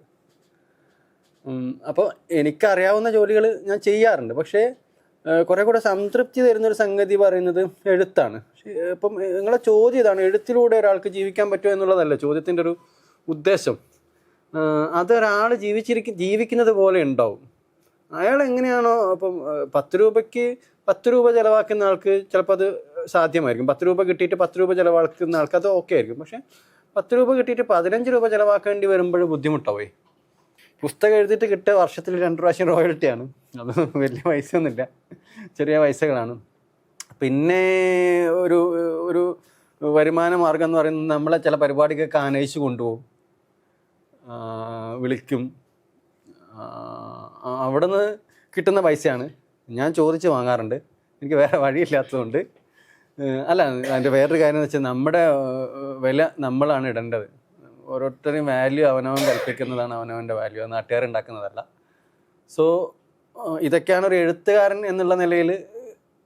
അപ്പോൾ എനിക്കറിയാവുന്ന ജോലികൾ ഞാൻ ചെയ്യാറുണ്ട്. പക്ഷേ കുറേ കൂടെ സംതൃപ്തി തരുന്നൊരു സംഗതി പറയുന്നത് എഴുത്താണ്. ഇപ്പം നിങ്ങളെ ചോദ്യം ഇതാണ്. എഴുത്തിലൂടെ ഒരാൾക്ക് ജീവിക്കാൻ പറ്റുമോ എന്നുള്ളതല്ല ചോദ്യത്തിന്റെ ഒരു ഉദ്ദേശം. അതൊരാൾ ജീവിച്ചിരിക്ക ജീവിക്കുന്നത് പോലെ ഉണ്ടാവും. അയാൾ എങ്ങനെയാണോ അപ്പം പത്ത് രൂപയ്ക്ക് പത്ത് രൂപ ചിലവാക്കുന്ന ആൾക്ക് ചിലപ്പോൾ അത് സാധ്യമായിരിക്കും. പത്ത് രൂപ കിട്ടിയിട്ട് പത്ത് രൂപ ചിലവാക്കുന്ന ആൾക്ക് അത് ഓക്കെ ആയിരിക്കും. പക്ഷേ പത്ത് രൂപ കിട്ടിയിട്ട് പതിനഞ്ച് രൂപ ചിലവാക്കേണ്ടി വരുമ്പോൾ ബുദ്ധിമുട്ടാവേ. പുസ്തകം എഴുതിയിട്ട് കിട്ടിയ വർഷത്തിൽ രണ്ട് പ്രാവശ്യം റോയൽറ്റിയാണ്. അത് വലിയ പൈസയൊന്നുമില്ല. ചെറിയ പൈസകളാണ്. പിന്നെ ഒരു ഒരു വരുമാന മാർഗം എന്ന് പറയുന്നത് നമ്മളെ ചില പരിപാടിക്കൊക്കെ ആനയിച്ച് കൊണ്ടുപോകും. വിളിക്കും. അവിടെ നിന്ന് കിട്ടുന്ന പൈസയാണ്. ഞാൻ ചോദിച്ച് വാങ്ങാറുണ്ട്. എനിക്ക് വേറെ വഴിയില്ലാത്തതുകൊണ്ട്. അല്ല അതിന്റെ വേറൊരു കാര്യം എന്ന് വെച്ചാൽ നമ്മുടെ വില നമ്മളാണ് ഇടേണ്ടത്. ഓരോരുത്തരും വാല്യൂ അവനവൻ കൽപ്പിക്കുന്നതാണ് അവനവന്റെ വാല്യൂ അത് നാട്ടുകാരുണ്ടാക്കുന്നതല്ല. സോ ഇതൊക്കെയാണ് ഒരു എഴുത്തുകാരൻ എന്നുള്ള നിലയിൽ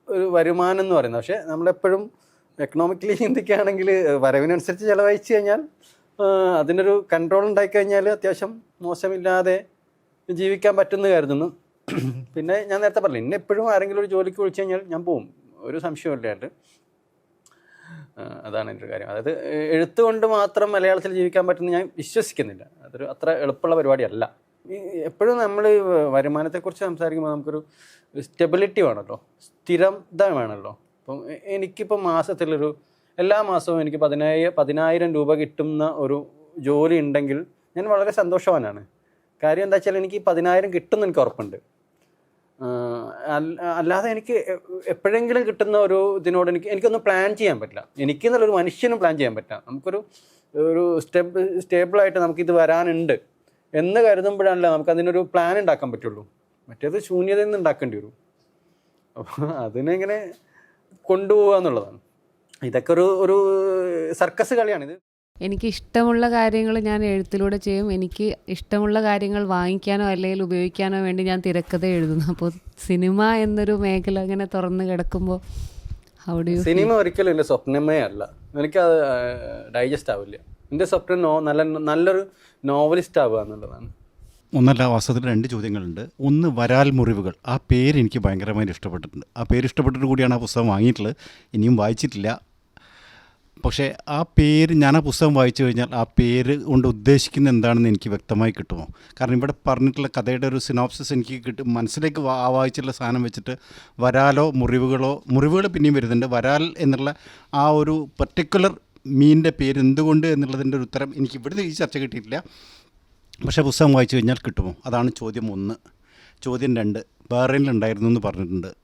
ഒരു വരുമാനം എന്ന് പറയുന്നത്. പക്ഷേ നമ്മളെപ്പോഴും എക്കണോമിക്കലി ചിന്തിക്കുകയാണെങ്കിൽ വരവിനനുസരിച്ച് ചിലവഴിച്ച് കഴിഞ്ഞാൽ അതിനൊരു കൺട്രോൾ ഉണ്ടായി കഴിഞ്ഞാൽ അത്യാവശ്യം മോശമില്ലാതെ ജീവിക്കാൻ പറ്റുമെന്ന് കരുതുന്നു. പിന്നെ ഞാൻ നേരത്തെ പറഞ്ഞില്ല ഇന്നെപ്പോഴും ആരെങ്കിലും ഒരു ജോലിക്ക് വിളിച്ചു കഴിഞ്ഞാൽ ഞാൻ പോവും. ഒരു സംശയമില്ലാണ്ട് ആ, അതാണ് എന്റെ ഒരു കാര്യം. അതായത് എഴുത്ത് കൊണ്ട് മാത്രം മലയാളത്തിൽ ജീവിക്കാൻ പറ്റുന്ന ഞാൻ വിശ്വസിക്കുന്നില്ല. അതൊരു അത്ര എളുപ്പമുള്ള പരിപാടിയല്ല. എപ്പോഴും നമ്മൾ വരുമാനത്തെക്കുറിച്ച് സംസാരിക്കുമ്പോൾ നമുക്കൊരു സ്റ്റെബിലിറ്റി വേണമല്ലോ. സ്ഥിരത വേണമല്ലോ. അപ്പം എനിക്കിപ്പോൾ എനിക്കിപ്പം മാസത്തിലൊരു എല്ലാ മാസവും എനിക്ക് പതിനായിരം പതിനായിരം രൂപ കിട്ടുന്ന ഒരു ജോലി ഉണ്ടെങ്കിൽ ഞാൻ വളരെ സന്തോഷവാനാണ്. കാര്യം എന്താ വെച്ചാൽ എനിക്ക് പതിനായിരം കിട്ടുമെന്ന് എനിക്ക് ഉറപ്പുണ്ട്. അല്ലാതെ എനിക്ക് എപ്പോഴെങ്കിലും കിട്ടുന്ന ഒരു ഇതിനോട് എനിക്ക് എനിക്കൊന്നും പ്ലാൻ ചെയ്യാൻ പറ്റില്ല. എനിക്ക് എന്നുള്ളൊരു മനുഷ്യനും പ്ലാൻ ചെയ്യാൻ പറ്റില്ല. നമുക്കൊരു ഒരു സ്റ്റെപ്പ് സ്റ്റേബിളായിട്ട് നമുക്കിത് വരാനുണ്ട് എന്ന് കരുതുമ്പോഴാണല്ലോ നമുക്ക് അതിനൊരു പ്ലാൻ ഉണ്ടാക്കാൻ പറ്റുള്ളൂ. മറ്റേത് ശൂന്യതയിൽ നിന്ന് ഉണ്ടാക്കേണ്ടി വരും. അപ്പോൾ അതിനെങ്ങനെ കൊണ്ടുപോകുക എന്നുള്ളതാണ്. ഇതൊക്കെ ഒരു ഒരു സർക്കസ് കളിയാണ്. ഇത് എനിക്ക് ഇഷ്ടമുള്ള കാര്യങ്ങൾ ഞാൻ എഴുത്തിലൂടെ ചെയ്യും. എനിക്ക് ഇഷ്ടമുള്ള കാര്യങ്ങൾ വാങ്ങിക്കാനോ അല്ലെങ്കിൽ ഉപയോഗിക്കാനോ വേണ്ടി ഞാൻ തിരക്കഥ എഴുതുന്നു. അപ്പോൾ സിനിമ എന്നൊരു മേഖല അങ്ങനെ തുറന്നു കിടക്കുമ്പോൾ ഹൗ ഡു യു സിനിമ ഒരിക്കലും എന്റെ സ്വപ്നമേ അല്ല. എനിക്കത് ഡൈജസ്റ്റ് ആവില്ല. എന്റെ സ്വപ്നം നോ നല്ല നല്ലൊരു നോവലിസ്റ്റ് ആവുക എന്നുള്ളതാണ്. ഒന്നല്ല വാസ്തവത്തിൽ രണ്ട് ചോദ്യങ്ങളുണ്ട്. ഒന്ന് വരാൽ മുറിവുകൾ. ആ പേര് എനിക്ക് ഭയങ്കരമായിട്ട് ഇഷ്ടപ്പെട്ടിട്ടുണ്ട്. ആ പേര് ഇഷ്ടപ്പെട്ടിട്ട് കൂടിയാണ് ആ പുസ്തകം വാങ്ങിയിട്ടുള്ളത്. ഇനിയും വായിച്ചിട്ടില്ല. പക്ഷേ ആ പേര് ഞാൻ ആ പുസ്തകം വായിച്ചു കഴിഞ്ഞാൽ ആ പേര് കൊണ്ട് ഉദ്ദേശിക്കുന്ന എന്താണെന്ന് എനിക്ക് വ്യക്തമായി കിട്ടുമോ? കാരണം ഇവിടെ പറഞ്ഞിട്ടുള്ള കഥയുടെ ഒരു സിനോപ്സിസ് എനിക്ക് കിട്ടും. മനസ്സിലേക്ക് ആ വായിച്ചിട്ടുള്ള സാധനം വെച്ചിട്ട് വരാലോ മുറിവുകളോ മുറിവുകൾ പിന്നെയും വരുന്നുണ്ട്. വരാൽ എന്നുള്ള ആ ഒരു പർട്ടിക്കുലർ മീനിന്റെ പേര് എന്തുകൊണ്ട് എന്നുള്ളതിന്റെ ഒരു ഉത്തരം എനിക്ക് ഇവിടുന്ന് ഈ ചർച്ച കിട്ടിയിട്ടില്ല. പക്ഷേ പുസ്തകം വായിച്ചു കഴിഞ്ഞാൽ കിട്ടുമോ? അതാണ് ചോദ്യം ഒന്ന്. ചോദ്യം രണ്ട്. ബഹ്റൈനിലുണ്ടായിരുന്നു എന്ന് പറഞ്ഞിട്ടുണ്ട്.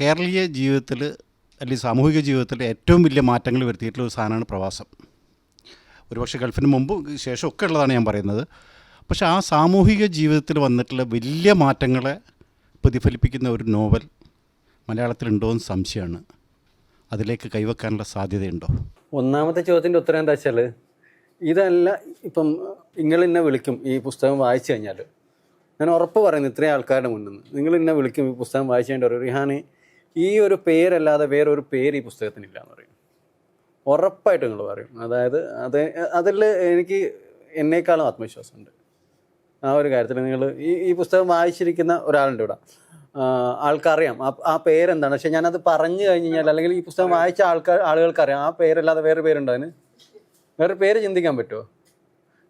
കേരളീയ ജീവിതത്തിൽ അല്ലെങ്കിൽ സാമൂഹിക ജീവിതത്തിൽ ഏറ്റവും വലിയ മാറ്റങ്ങൾ വരുത്തിയിട്ടുള്ള ഒരു സാധനമാണ് പ്രവാസം. ഒരുപക്ഷെ ഗൾഫിന് മുമ്പ് ശേഷമൊക്കെ ഉള്ളതാണ് ഞാൻ പറയുന്നത്. പക്ഷെ ആ സാമൂഹിക ജീവിതത്തിൽ വന്നിട്ടുള്ള വലിയ മാറ്റങ്ങളെ പ്രതിഫലിപ്പിക്കുന്ന ഒരു നോവൽ മലയാളത്തിലുണ്ടോ എന്ന് സംശയമാണ്. അതിലേക്ക് കൈവെക്കാനുള്ള സാധ്യതയുണ്ടോ? ഒന്നാമത്തെ ചോദ്യത്തിന്റെ ഉത്തരം എന്താ വെച്ചാൽ ഇതല്ല ഇപ്പം നിങ്ങൾ എന്നെ വിളിക്കും ഈ പുസ്തകം വായിച്ചു കഴിഞ്ഞാൽ ഞാൻ ഉറപ്പ് പറയുന്നു ഇത്രയും ആൾക്കാരുടെ മുന്നിൽ നിന്ന് നിങ്ങൾ എന്നെ വിളിക്കും ഈ പുസ്തകം വായിച്ചു കഴിഞ്ഞാൽ പറയും റിഹാനെ ഈ ഒരു പേരല്ലാതെ വേറൊരു പേര് ഈ പുസ്തകത്തിനില്ല എന്ന് പറയും. ഉറപ്പായിട്ട് നിങ്ങൾ പറയും. അതായത് അത് അതിൽ എനിക്ക് എന്നേക്കാളും ആത്മവിശ്വാസമുണ്ട്. ആ ഒരു കാര്യത്തിൽ നിങ്ങൾ ഈ ഈ പുസ്തകം വായിച്ചിരിക്കുന്ന ഒരാളുണ്ട് ഇവിടെ. ആൾക്കറിയാം. ആ ആ പേരെന്താണ്? പക്ഷെ ഞാനത് പറഞ്ഞു കഴിഞ്ഞ് കഴിഞ്ഞാൽ അല്ലെങ്കിൽ ഈ പുസ്തകം വായിച്ച ആൾക്കാർ ആളുകൾക്കറിയാം. ആ പേരല്ലാതെ വേറെ പേരുണ്ടോ അതിന്? വേറെ പേര് ചിന്തിക്കാൻ പറ്റുമോ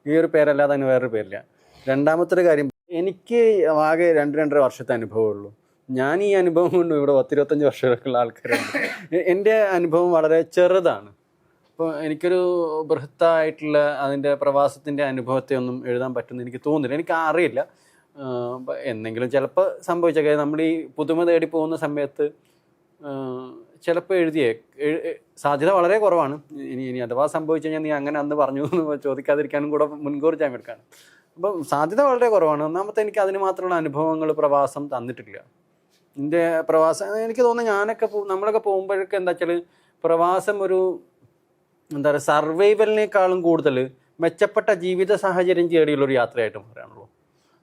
ഈ ഒരു പേരല്ലാതെ അതിന് വേറൊരു പേരില്ല. രണ്ടാമത്തെ ഒരു കാര്യം എനിക്ക് ആകെ രണ്ട് രണ്ടര വർഷത്തെ അനുഭവമുള്ളൂ ഞാൻ ഈ അനുഭവം കൊണ്ട് ഇവിടെ പത്തിരുപത്തഞ്ച് വർഷമൊക്കെയുള്ള ആൾക്കാരാണ് എന്റെ അനുഭവം വളരെ ചെറുതാണ്. അപ്പോൾ എനിക്കൊരു ബൃഹത്തായിട്ടുള്ള അതിന്റെ പ്രവാസത്തിന്റെ അനുഭവത്തെ ഒന്നും എഴുതാൻ പറ്റുമെന്ന് എനിക്ക് തോന്നുന്നില്ല. എനിക്ക് അറിയില്ല. എന്തെങ്കിലും ചിലപ്പോൾ സംഭവിച്ചേക്കെ നമ്മൾ ഈ പുതുമ തേടി പോകുന്ന സമയത്ത് ചിലപ്പോൾ എഴുതിയേ എഴു- സാധ്യത വളരെ കുറവാണ്. ഇനി ഇനി അഥവാ സംഭവിച്ചു കഴിഞ്ഞാൽ നീ അങ്ങനെ അന്ന് പറഞ്ഞു എന്ന് ചോദിക്കാതിരിക്കാനും കൂടെ മുൻകൂർ ജാമ്യം എടുക്കാണ് അപ്പം സാധ്യത വളരെ കുറവാണ്. ഒന്നാമത്തെ എനിക്ക് അതിന് മാത്രമുള്ള അനുഭവങ്ങൾ പ്രവാസം തന്നിട്ടില്ല. എന്റെ പ്രവാസം എനിക്ക് തോന്നുന്നു ഞാനൊക്കെ നമ്മളൊക്കെ പോകുമ്പോഴൊക്കെ എന്താ വെച്ചാൽ പ്രവാസം ഒരു എന്താ പറയുക സർവൈവലിനേക്കാളും കൂടുതൽ മെച്ചപ്പെട്ട ജീവിത സാഹചര്യം തേടിയുള്ള ഒരു യാത്രയായിട്ട് പറയാനുള്ളൂ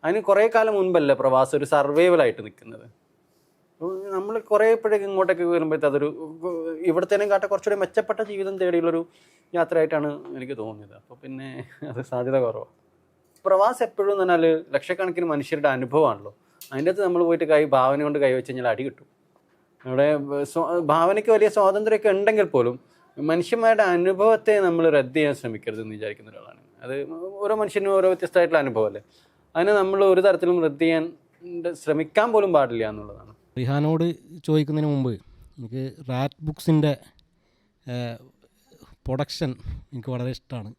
അതിന് കുറേ കാലം മുൻപല്ലേ പ്രവാസം ഒരു സർവൈവലായിട്ട് നിൽക്കുന്നത്? നമ്മൾ കുറേ ഇപ്പോഴേക്ക് ഇങ്ങോട്ടേക്ക് വരുമ്പോഴത്തെ അതൊരു ഇവിടത്തേനും കാട്ട കുറച്ചുകൂടി മെച്ചപ്പെട്ട ജീവിതം തേടിയുള്ളൊരു യാത്രയായിട്ടാണ് എനിക്ക് തോന്നിയത്. അപ്പോൾ പിന്നെ അത് സാധ്യത കുറവാണ്. പ്രവാസം എപ്പോഴും എന്ന് പറഞ്ഞാൽ ലക്ഷക്കണക്കിന് മനുഷ്യരുടെ അനുഭവമാണല്ലോ. അതിന്റെ അകത്ത് നമ്മൾ പോയിട്ട് കൈ ഭാവന കൊണ്ട് കൈവച്ച് കഴിഞ്ഞാൽ അടി കിട്ടും. അവിടെ ഭാവനയ്ക്ക് വലിയ സ്വാതന്ത്ര്യമൊക്കെ ഉണ്ടെങ്കിൽ പോലും മനുഷ്യന്മാരുടെ അനുഭവത്തെ നമ്മൾ റദ്ദ് ചെയ്യാൻ ശ്രമിക്കരുത് എന്ന് വിചാരിക്കുന്ന ഒരാളാണ് അത് ഓരോ മനുഷ്യനും ഓരോ വ്യത്യസ്തമായിട്ടുള്ള അനുഭവമല്ലേ? അതിനെ നമ്മൾ ഒരു തരത്തിലും റദ്ദ് ചെയ്യാൻ ശ്രമിക്കാൻ പോലും പാടില്ല എന്നുള്ളതാണ്. റിഹാനോട് ചോദിക്കുന്നതിന് മുമ്പ് എനിക്ക് റാറ്റ് ബുക്സിന്റെ പ്രൊഡക്ഷൻ എനിക്ക് വളരെ ഇഷ്ടമാണ്.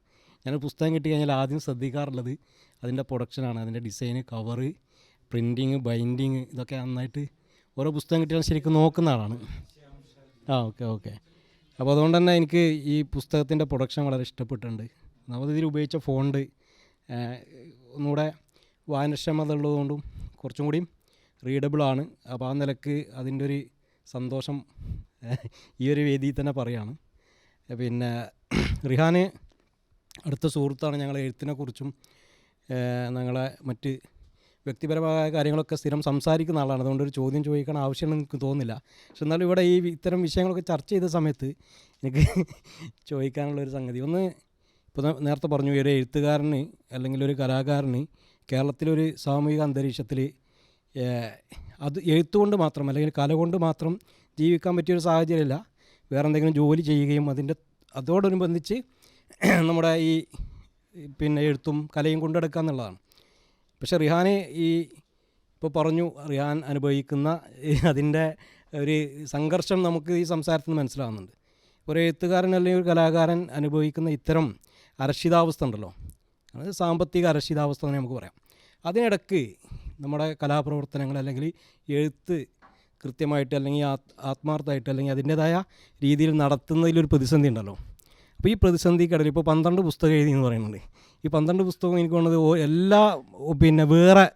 ഞാൻ പുസ്തകം കിട്ടി കഴിഞ്ഞാൽ ആദ്യം ശ്രദ്ധിക്കാറുള്ളത് അതിന്റെ പ്രൊഡക്ഷനാണ്. അതിന്റെ ഡിസൈന് കവറ് പ്രിന്റിങ് ബൈൻഡിങ് ഇതൊക്കെ നന്നായിട്ട് ഓരോ പുസ്തകം കിട്ടിയാൽ ശരിക്കും നോക്കുന്ന ആളാണ്. ആ ഓക്കെ ഓക്കെ. അപ്പോൾ അതുകൊണ്ട് തന്നെ എനിക്ക് ഈ പുസ്തകത്തിന്റെ പ്രൊഡക്ഷൻ വളരെ ഇഷ്ടപ്പെട്ടിട്ടുണ്ട്. നമ്മൾ ഇതിൽ ഉപയോഗിച്ച ഫോണ്ട് ഒന്നുകൂടെ വായനക്ഷമത ഉള്ളതുകൊണ്ടും കുറച്ചും കൂടിയും റീഡബിളാണ് അപ്പോൾ ആ നിലയ്ക്ക് അതിന്റെ ഒരു സന്തോഷം ഈ ഒരു വേദിയിൽ തന്നെ പറയാണ്. പിന്നെ റിഹാന് അടുത്ത സുഹൃത്താണ് എഴുത്തിനെ കുറിച്ചും ഞങ്ങളെ മറ്റ് വ്യക്തിപരമായ കാര്യങ്ങളൊക്കെ സ്ഥിരം സംസാരിക്കുന്ന ആളാണ്. അതുകൊണ്ട് ഒരു ചോദ്യം ചോദിക്കാൻ ആവശ്യമുണ്ടെന്ന് എനിക്ക് തോന്നുന്നില്ല. പക്ഷെ എന്നാലും ഇവിടെ ഈ ഇത്തരം വിഷയങ്ങളൊക്കെ ചർച്ച ചെയ്ത സമയത്ത് എനിക്ക് ചോദിക്കാനുള്ള ഒരു സംഗതി. ഒന്ന് ഇപ്പോൾ നേരത്തെ പറഞ്ഞു ഒരു എഴുത്തുകാരന് അല്ലെങ്കിൽ ഒരു കലാകാരന് കേരളത്തിലൊരു സാമൂഹിക അന്തരീക്ഷത്തിൽ അത് എഴുത്തുകൊണ്ട് മാത്രം അല്ലെങ്കിൽ കല കൊണ്ട് മാത്രം ജീവിക്കാൻ പറ്റിയൊരു സാഹചര്യമല്ല. വേറെ എന്തെങ്കിലും ജോലി ചെയ്യുകയും അതിന്റെ അതോടനുബന്ധിച്ച് നമ്മുടെ ഈ പിന്നെ എഴുത്തും കലയും കൊണ്ടെടുക്കുക എന്നുള്ളതാണ്. പക്ഷെ റിഹാനെ ഈ ഇപ്പോൾ പറഞ്ഞു റിഹാൻ അനുഭവിക്കുന്ന അതിന്റെ ഒരു സംഘർഷം നമുക്ക് ഈ സംസാരത്തിൽ നിന്ന് മനസ്സിലാവുന്നുണ്ട്. ഒരു എഴുത്തുകാരൻ അല്ലെങ്കിൽ ഒരു കലാകാരൻ അനുഭവിക്കുന്ന ഇത്തരം അരക്ഷിതാവസ്ഥ ഉണ്ടല്ലോ. അത് സാമ്പത്തിക അരക്ഷിതാവസ്ഥ എന്ന് നമുക്ക് പറയാം. അതിനിടക്ക് നമ്മുടെ കലാപ്രവർത്തനങ്ങൾ അല്ലെങ്കിൽ എഴുത്ത് കൃത്യമായിട്ട് അല്ലെങ്കിൽ ആത് ആത്മാർത്ഥമായിട്ട് അല്ലെങ്കിൽ അതിന്റേതായ രീതിയിൽ നടത്തുന്നതിലൊരു പ്രതിസന്ധി ഉണ്ടല്ലോ. അപ്പോൾ ഈ പ്രതിസന്ധിക്കിടയിൽ ഇപ്പോൾ പന്ത്രണ്ട് പുസ്തകം എഴുതി എന്ന് പറയുന്നുണ്ട്. ഈ പന്ത്രണ്ട് പുസ്തകം എനിക്ക് തോന്നുന്നത് എല്ലാ പിന്നെ വേറെ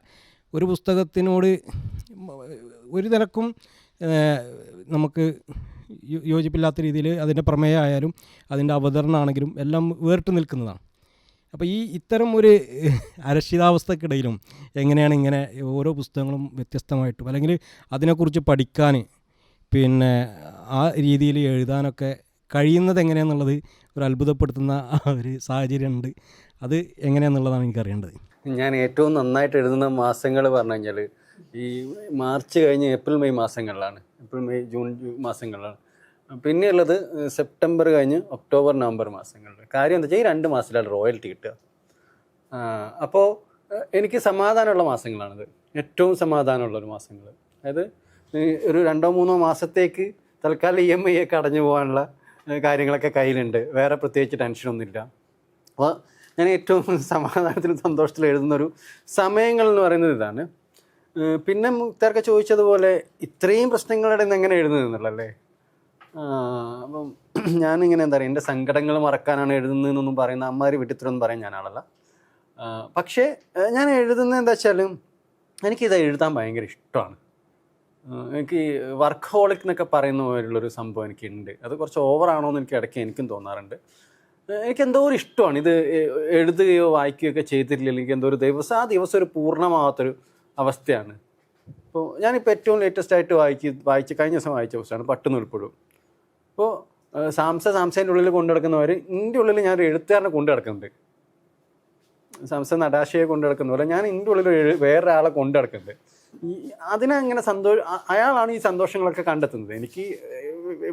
ഒരു പുസ്തകത്തിനോട് ഒരു ഏഹ്, നമുക്ക് യോജിപ്പില്ലാത്ത രീതിയിൽ അതിന്റെ പ്രമേയമായാലും അതിന്റെ അവതരണമാണെങ്കിലും എല്ലാം വേറിട്ട് നിൽക്കുന്നതാണ്. അപ്പോൾ ഈ ഇത്തരം ഒരു അരക്ഷിതാവസ്ഥക്കിടയിലും എങ്ങനെയാണ് ഇങ്ങനെ ഓരോ പുസ്തകങ്ങളും വ്യത്യസ്തമായിട്ടും അല്ലെങ്കിൽ അതിനെക്കുറിച്ച് പഠിക്കാൻ പിന്നെ ആ രീതിയിൽ എഴുതാനൊക്കെ കഴിയുന്നത് എങ്ങനെയാണെന്നുള്ളത് ഒരു അത്ഭുതപ്പെടുത്തുന്ന ഒരു സാഹചര്യമുണ്ട്. അത് എങ്ങനെയാണെന്നുള്ളതാണ് എനിക്കറിയേണ്ടത്. ഞാൻ ഏറ്റവും നന്നായിട്ട് എഴുതുന്ന മാസങ്ങൾ പറഞ്ഞു കഴിഞ്ഞാൽ ഈ മാർച്ച് കഴിഞ്ഞ് ഏപ്രിൽ മെയ് മാസങ്ങളിലാണ്. ഏപ്രിൽ മെയ് ജൂൺ മാസങ്ങളിലാണ്. പിന്നെയുള്ളത് സെപ്റ്റംബർ കഴിഞ്ഞ് ഒക്ടോബർ നവംബർ മാസങ്ങളിൽ കാര്യം എന്താ വെച്ചാൽ ഈ രണ്ട് മാസത്തിലാണ് റോയൽറ്റി കിട്ടുക. അപ്പോൾ എനിക്ക് സമാധാനമുള്ള മാസങ്ങളാണിത്. ഏറ്റവും സമാധാനമുള്ള ഒരു മാസങ്ങൾ അതായത് ഒരു രണ്ടോ മൂന്നോ മാസത്തേക്ക് തൽക്കാലം ഇ എം ഐ ഒക്കെ അടഞ്ഞു പോകാനുള്ള കാര്യങ്ങളൊക്കെ കയ്യിലുണ്ട്. വേറെ പ്രത്യേകിച്ച് ടെൻഷനൊന്നുമില്ല അപ്പോൾ ഞാൻ ഏറ്റവും സമാധാനത്തിലും സന്തോഷത്തിലും എഴുതുന്നൊരു സമയങ്ങൾ എന്ന് പറയുന്നത് ഇതാണ്. പിന്നെ മുക്താർക്ക് ചോദിച്ചതുപോലെ ഇത്രയും പ്രശ്നങ്ങളുടെ നിന്ന് എങ്ങനെ എഴുതുന്നത് എന്നുള്ളല്ലേ അപ്പം ഞാനിങ്ങനെ എന്താ പറയുക എന്റെ സങ്കടങ്ങൾ മറക്കാനാണ് എഴുതുന്നതെന്നൊന്നും പറയുന്ന അമ്മാതിരി വിട്ടിത്തരൊന്നും പറയാൻ ഞാനാളല്ല. പക്ഷേ ഞാൻ എഴുതുന്നത് എന്താ വെച്ചാൽ എനിക്കിത് എഴുതാൻ ഭയങ്കര ഇഷ്ടമാണ്. എനിക്ക് വർക്ക് ഹോളിക് എന്നൊക്കെ പറയുന്ന പോലുള്ളൊരു സംഭവം എനിക്കുണ്ട്. അത് കുറച്ച് ഓവറാണോ എന്ന് എനിക്ക് ഇടയ്ക്ക് എനിക്കും തോന്നാറുണ്ട്. എനിക്ക് എന്തോ ഒരു ഇഷ്ടമാണ്. ഇത് എഴുതുകയോ വായിക്കുകയോ ഒക്കെ ചെയ്തിട്ടില്ലെങ്കിൽ എനിക്ക് എന്തോ ഒരു ദിവസം ആ ദിവസം ഒരു പൂർണമാവാത്തൊരു അവസ്ഥയാണ്. ഇപ്പോൾ ഞാനിപ്പോൾ ഏറ്റവും ലേറ്റസ്റ്റ് ആയിട്ട് വായിക്ക് വായിച്ച് കഴിഞ്ഞ ദിവസം വായിച്ച പുസ്തകമാണ് ഉൾപ്പെടും. അപ്പോൾ സാംസ സാംസേന്റെ ഉള്ളിൽ കൊണ്ടു നടക്കുന്നവർ എന്റെ ഉള്ളിൽ ഞാൻ ഒരു എഴുത്തുകാരനെ കൊണ്ടു നടക്കുന്നുണ്ട്. സാംസ നടാശയെ കൊണ്ടു നടക്കുന്ന പോലെ ഞാൻ എന്റെ ഉള്ളിൽ വേറൊരാളെ കൊണ്ടു നടക്കുന്നുണ്ട്. അതിനെ അങ്ങനെ സന്തോഷ അയാളാണ് ഈ സന്തോഷങ്ങളൊക്കെ കണ്ടെത്തുന്നത്. എനിക്ക്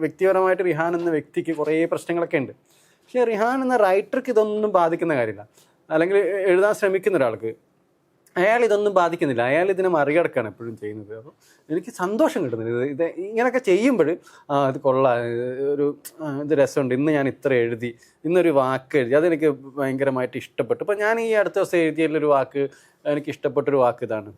വ്യക്തിപരമായിട്ട് റിഹാൻ എന്ന വ്യക്തിക്ക് കുറേ പ്രശ്നങ്ങളൊക്കെ ഉണ്ട്. പക്ഷേ റിഹാൻ എന്ന റൈറ്റർക്ക് ഇതൊന്നും ബാധിക്കുന്ന കാര്യമില്ല. അല്ലെങ്കിൽ എഴുതാൻ ശ്രമിക്കുന്ന ഒരാൾക്ക് അയാൾ ഇതൊന്നും ബാധിക്കുന്നില്ല. അയാൾ ഇതിനെ മറികടക്കാണ് എപ്പോഴും ചെയ്യുന്നത്. അപ്പോൾ എനിക്ക് സന്തോഷം കിട്ടുന്നില്ല. ഇത് ഇത് ഇങ്ങനെയൊക്കെ ചെയ്യുമ്പോൾ ഇത് കൊള്ളാം. ഒരു ഇത് രസമുണ്ട്. ഇന്ന് ഞാൻ ഇത്ര എഴുതി. ഇന്നൊരു വാക്ക് എഴുതി. അതെനിക്ക് ഭയങ്കരമായിട്ട് ഇഷ്ടപ്പെട്ടു. അപ്പോൾ ഞാൻ ഈ അടുത്ത ദിവസം എഴുതിയതിലൊരു വാക്ക് എനിക്ക് ഇഷ്ടപ്പെട്ടൊരു വാക്ക് ഇതാണ്.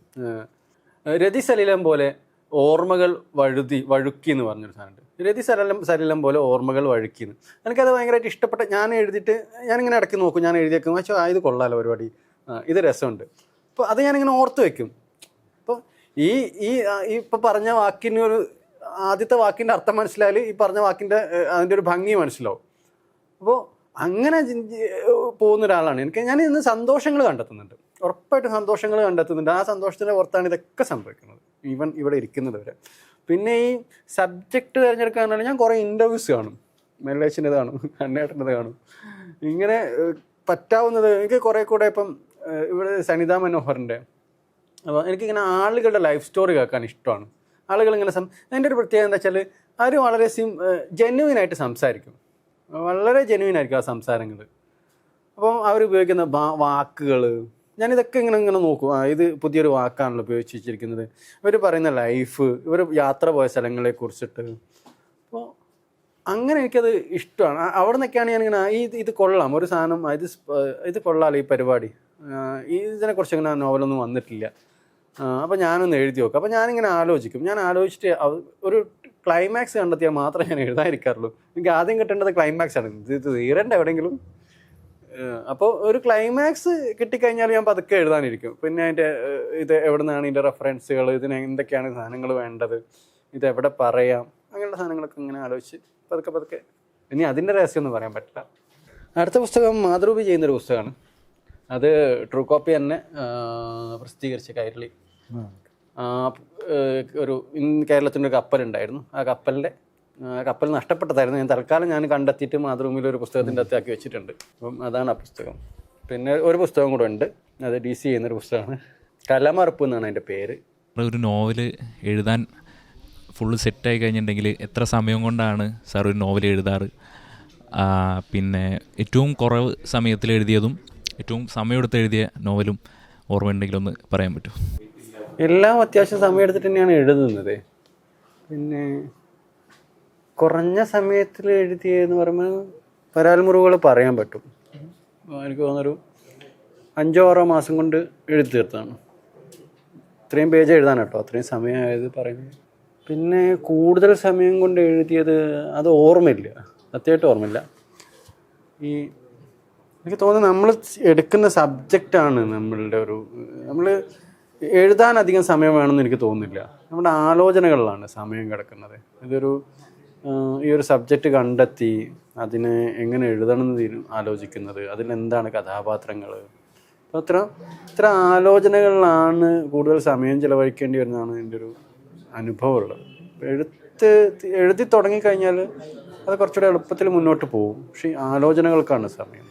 രതി സലിലം പോലെ ഓർമ്മകൾ വഴുതി വഴുക്കി എന്ന് പറഞ്ഞൊരു സാധനമുണ്ട്. രതി സലലം സലിലം പോലെ ഓർമ്മകൾ വഴുക്കിന്ന്. എനിക്കത് ഭയങ്കരമായിട്ട് ഇഷ്ടപ്പെട്ട ഞാൻ എഴുതിയിട്ട് ഞാനിങ്ങനെ ഇടയ്ക്ക് നോക്കും ഞാൻ എഴുതിയേക്കും. പക്ഷേ ആ ഇത് കൊള്ളാലോ പരിപാടി ഇത് രസമുണ്ട്. അപ്പോൾ അത് ഞാനിങ്ങനെ ഓർത്ത് വെക്കും. അപ്പോൾ ഈ ഈ ഇപ്പോൾ പറഞ്ഞ വാക്കിന് ഒരു ആദ്യത്തെ വാക്കിന്റെ അർത്ഥം മനസ്സിലായാൽ ഈ പറഞ്ഞ വാക്കിന്റെ അതിന്റെ ഒരു ഭംഗി മനസ്സിലാവും. അപ്പോൾ അങ്ങനെ പോകുന്ന ഒരാളാണ്. എനിക്ക് ഞാൻ ഇന്ന് സന്തോഷങ്ങൾ കണ്ടെത്തുന്നുണ്ട്. ഉറപ്പായിട്ടും സന്തോഷങ്ങൾ കണ്ടെത്തുന്നുണ്ട്. ആ സന്തോഷത്തിന്റെ പുറത്താണ് ഇതൊക്കെ സംഭവിക്കുന്നത്. ഈവൻ ഇവിടെ ഇരിക്കുന്നത് വരെ. പിന്നെ ഈ സബ്ജക്റ്റ് തിരഞ്ഞെടുക്കാനാണ് ഞാൻ കുറേ ഇന്റർവ്യൂസ് കാണും. മെല്ലേച്ചിന്റെ കാണും അണ്ണേട്ടന്റെ കാണും. ഇങ്ങനെ പറ്റാവുന്നത് എനിക്ക് കുറേ കൂടെ ഇപ്പം ഇവിടെ സനിത മനോഹറിന്റെ. അപ്പോൾ എനിക്കിങ്ങനെ ആളുകളുടെ ലൈഫ് സ്റ്റോറി കേൾക്കാൻ ഇഷ്ടമാണ്. ആളുകൾ ഇങ്ങനെ സം എന്റെ ഒരു പ്രത്യേകത എന്താ വെച്ചാൽ അവർ വളരെ സിം ജെന്യുവിനായിട്ട് സംസാരിക്കും. വളരെ ജെന്യുവിനായിരിക്കും ആ സംസാരങ്ങൾ അപ്പം അവർ ഉപയോഗിക്കുന്ന വാക്കുകൾ ഞാനിതൊക്കെ ഇങ്ങനെ ഇങ്ങനെ നോക്കും ആ ഇത് പുതിയൊരു വാക്കാണല്ലോ ഉപയോഗിച്ച് വെച്ചിരിക്കുന്നത് ഇവർ പറയുന്ന ലൈഫ് ഇവർ യാത്ര പോയ സ്ഥലങ്ങളെ കുറിച്ചിട്ട് അപ്പോൾ അങ്ങനെ എനിക്കത് ഇഷ്ടമാണ് അവിടെ നിന്നൊക്കെയാണ് ഞാനിങ്ങനെ ഈ ഇത് കൊള്ളാം ഒരു സാധനം ഇത് ഇത് കൊള്ളാമല്ലോ ഈ പരിപാടി ഇതിനെക്കുറിച്ച് ഇങ്ങനെ നോവലൊന്നും വന്നിട്ടില്ല അപ്പോൾ ഞാനൊന്ന് എഴുതി നോക്കും അപ്പോൾ ഞാനിങ്ങനെ ആലോചിക്കും ഞാൻ ആലോചിച്ചിട്ട് ഒരു ക്ലൈമാക്സ് കണ്ടെത്തിയാൽ മാത്രമേ ഞാൻ എഴുതാതിരിക്കാറുള്ളൂ എനിക്ക് ആദ്യം കിട്ടേണ്ടത് ക്ലൈമാക്സ് ആണ് ഇത് തീരണ്ട എവിടെയെങ്കിലും അപ്പോൾ ഒരു ക്ലൈമാക്സ് കിട്ടിക്കഴിഞ്ഞാൽ ഞാൻ പതുക്കെ എഴുതാനിരിക്കും. പിന്നെ അതിന്റെ ഇത് എവിടെ നിന്നാണ് ഇതിന്റെ റെഫറൻസുകൾ ഇതിന് എന്തൊക്കെയാണ് സാധനങ്ങൾ വേണ്ടത് ഇത് എവിടെ പറയാം അങ്ങനെയുള്ള സാധനങ്ങളൊക്കെ ഇങ്ങനെ ആലോചിച്ച് പതുക്കെ പതുക്കെ. ഇനി അതിന്റെ രഹസ്യമൊന്നും പറയാൻ പറ്റില്ല. അടുത്ത പുസ്തകം മാതൃഭൂമി ചെയ്യുന്നൊരു പുസ്തകമാണ്. അത് ട്രൂ കോപ്പി തന്നെ പ്രസിദ്ധീകരിച്ച കൈരളി. ഒരു കേരളത്തിന്റെ ഒരു കപ്പലുണ്ടായിരുന്നു. ആ കപ്പലിന്റെ കപ്പൽ നഷ്ടപ്പെട്ടതായിരുന്നു. ഞാൻ തൽക്കാലം ഞാൻ കണ്ടെത്തിയിട്ട് മാതൃഭൂമിയിൽ ഒരു പുസ്തകത്തിന്റെ അകത്താക്കി വെച്ചിട്ടുണ്ട്. അപ്പം അതാണ് ആ പുസ്തകം. പിന്നെ ഒരു പുസ്തകം കൂടെ ഉണ്ട്. അത് ഡി സി ചെയ്യുന്നൊരു പുസ്തകമാണ്. കലമറുപ്പ് എന്നാണ് അതിന്റെ പേര്. ഒരു നോവൽ എഴുതാൻ ഫുള്ള് സെറ്റായി കഴിഞ്ഞിട്ടുണ്ടെങ്കിൽ എത്ര സമയം കൊണ്ടാണ് സാർ ഒരു നോവൽ എഴുതാറ്? പിന്നെ ഏറ്റവും കുറവ് സമയത്തിൽ എഴുതിയതും ഏറ്റവും സമയമെടുത്ത് എഴുതിയ നോവലും ഓർമ്മയുണ്ടെങ്കിൽ ഒന്ന് പറയാൻ പറ്റുമോ? എല്ലാം അത്യാവശ്യം സമയം എടുത്തിട്ട് തന്നെയാണ് എഴുതുന്നത്. പിന്നെ കുറഞ്ഞ സമയത്തിൽ എഴുതിയെന്ന് പറയുമ്പോൾ പരാൽമുറിവുകൾ പറയാൻ പറ്റും. എനിക്ക് തോന്നുന്നൊരു അഞ്ചോ ആറോ മാസം കൊണ്ട് എഴുതി തീർത്താണ് ഇത്രയും പേജ് എഴുതാൻ കേട്ടോ. അത്രയും സമയമായത് പറയുന്നത്. പിന്നെ കൂടുതൽ സമയം കൊണ്ട് എഴുതിയത് അത് ഓർമ്മയില്ല. സത്യമായിട്ട് ഓർമ്മയില്ല. ഈ എനിക്ക് തോന്നുന്നു നമ്മൾ എടുക്കുന്ന സബ്ജക്റ്റാണ് നമ്മളുടെ ഒരു നമ്മൾ എഴുതാൻ അധികം സമയം വേണമെന്ന് എനിക്ക് തോന്നുന്നില്ല. നമ്മുടെ ആലോചനകളിലാണ് സമയം കിടക്കുന്നത്. ഇതൊരു ഈ ഒരു സബ്ജക്റ്റ് കണ്ടെത്തി അതിനെ എങ്ങനെ എഴുതണം എന്ന് ആലോചിക്കുന്നത് അതിലെന്താണ് കഥാപാത്രങ്ങൾ അപ്പോൾ അത്ര ഇത്ര ആലോചനകളിലാണ് കൂടുതൽ സമയം ചിലവഴിക്കേണ്ടി വരുന്നതാണ് എന്റെ ഒരു അനുഭവമുള്ളത്. എഴുത്ത് എഴുതി തുടങ്ങിക്കഴിഞ്ഞാൽ അത് കുറച്ചുകൂടെ എളുപ്പത്തിൽ മുന്നോട്ട് പോകും. പക്ഷേ ആലോചനകൾക്കാണ് സമയം.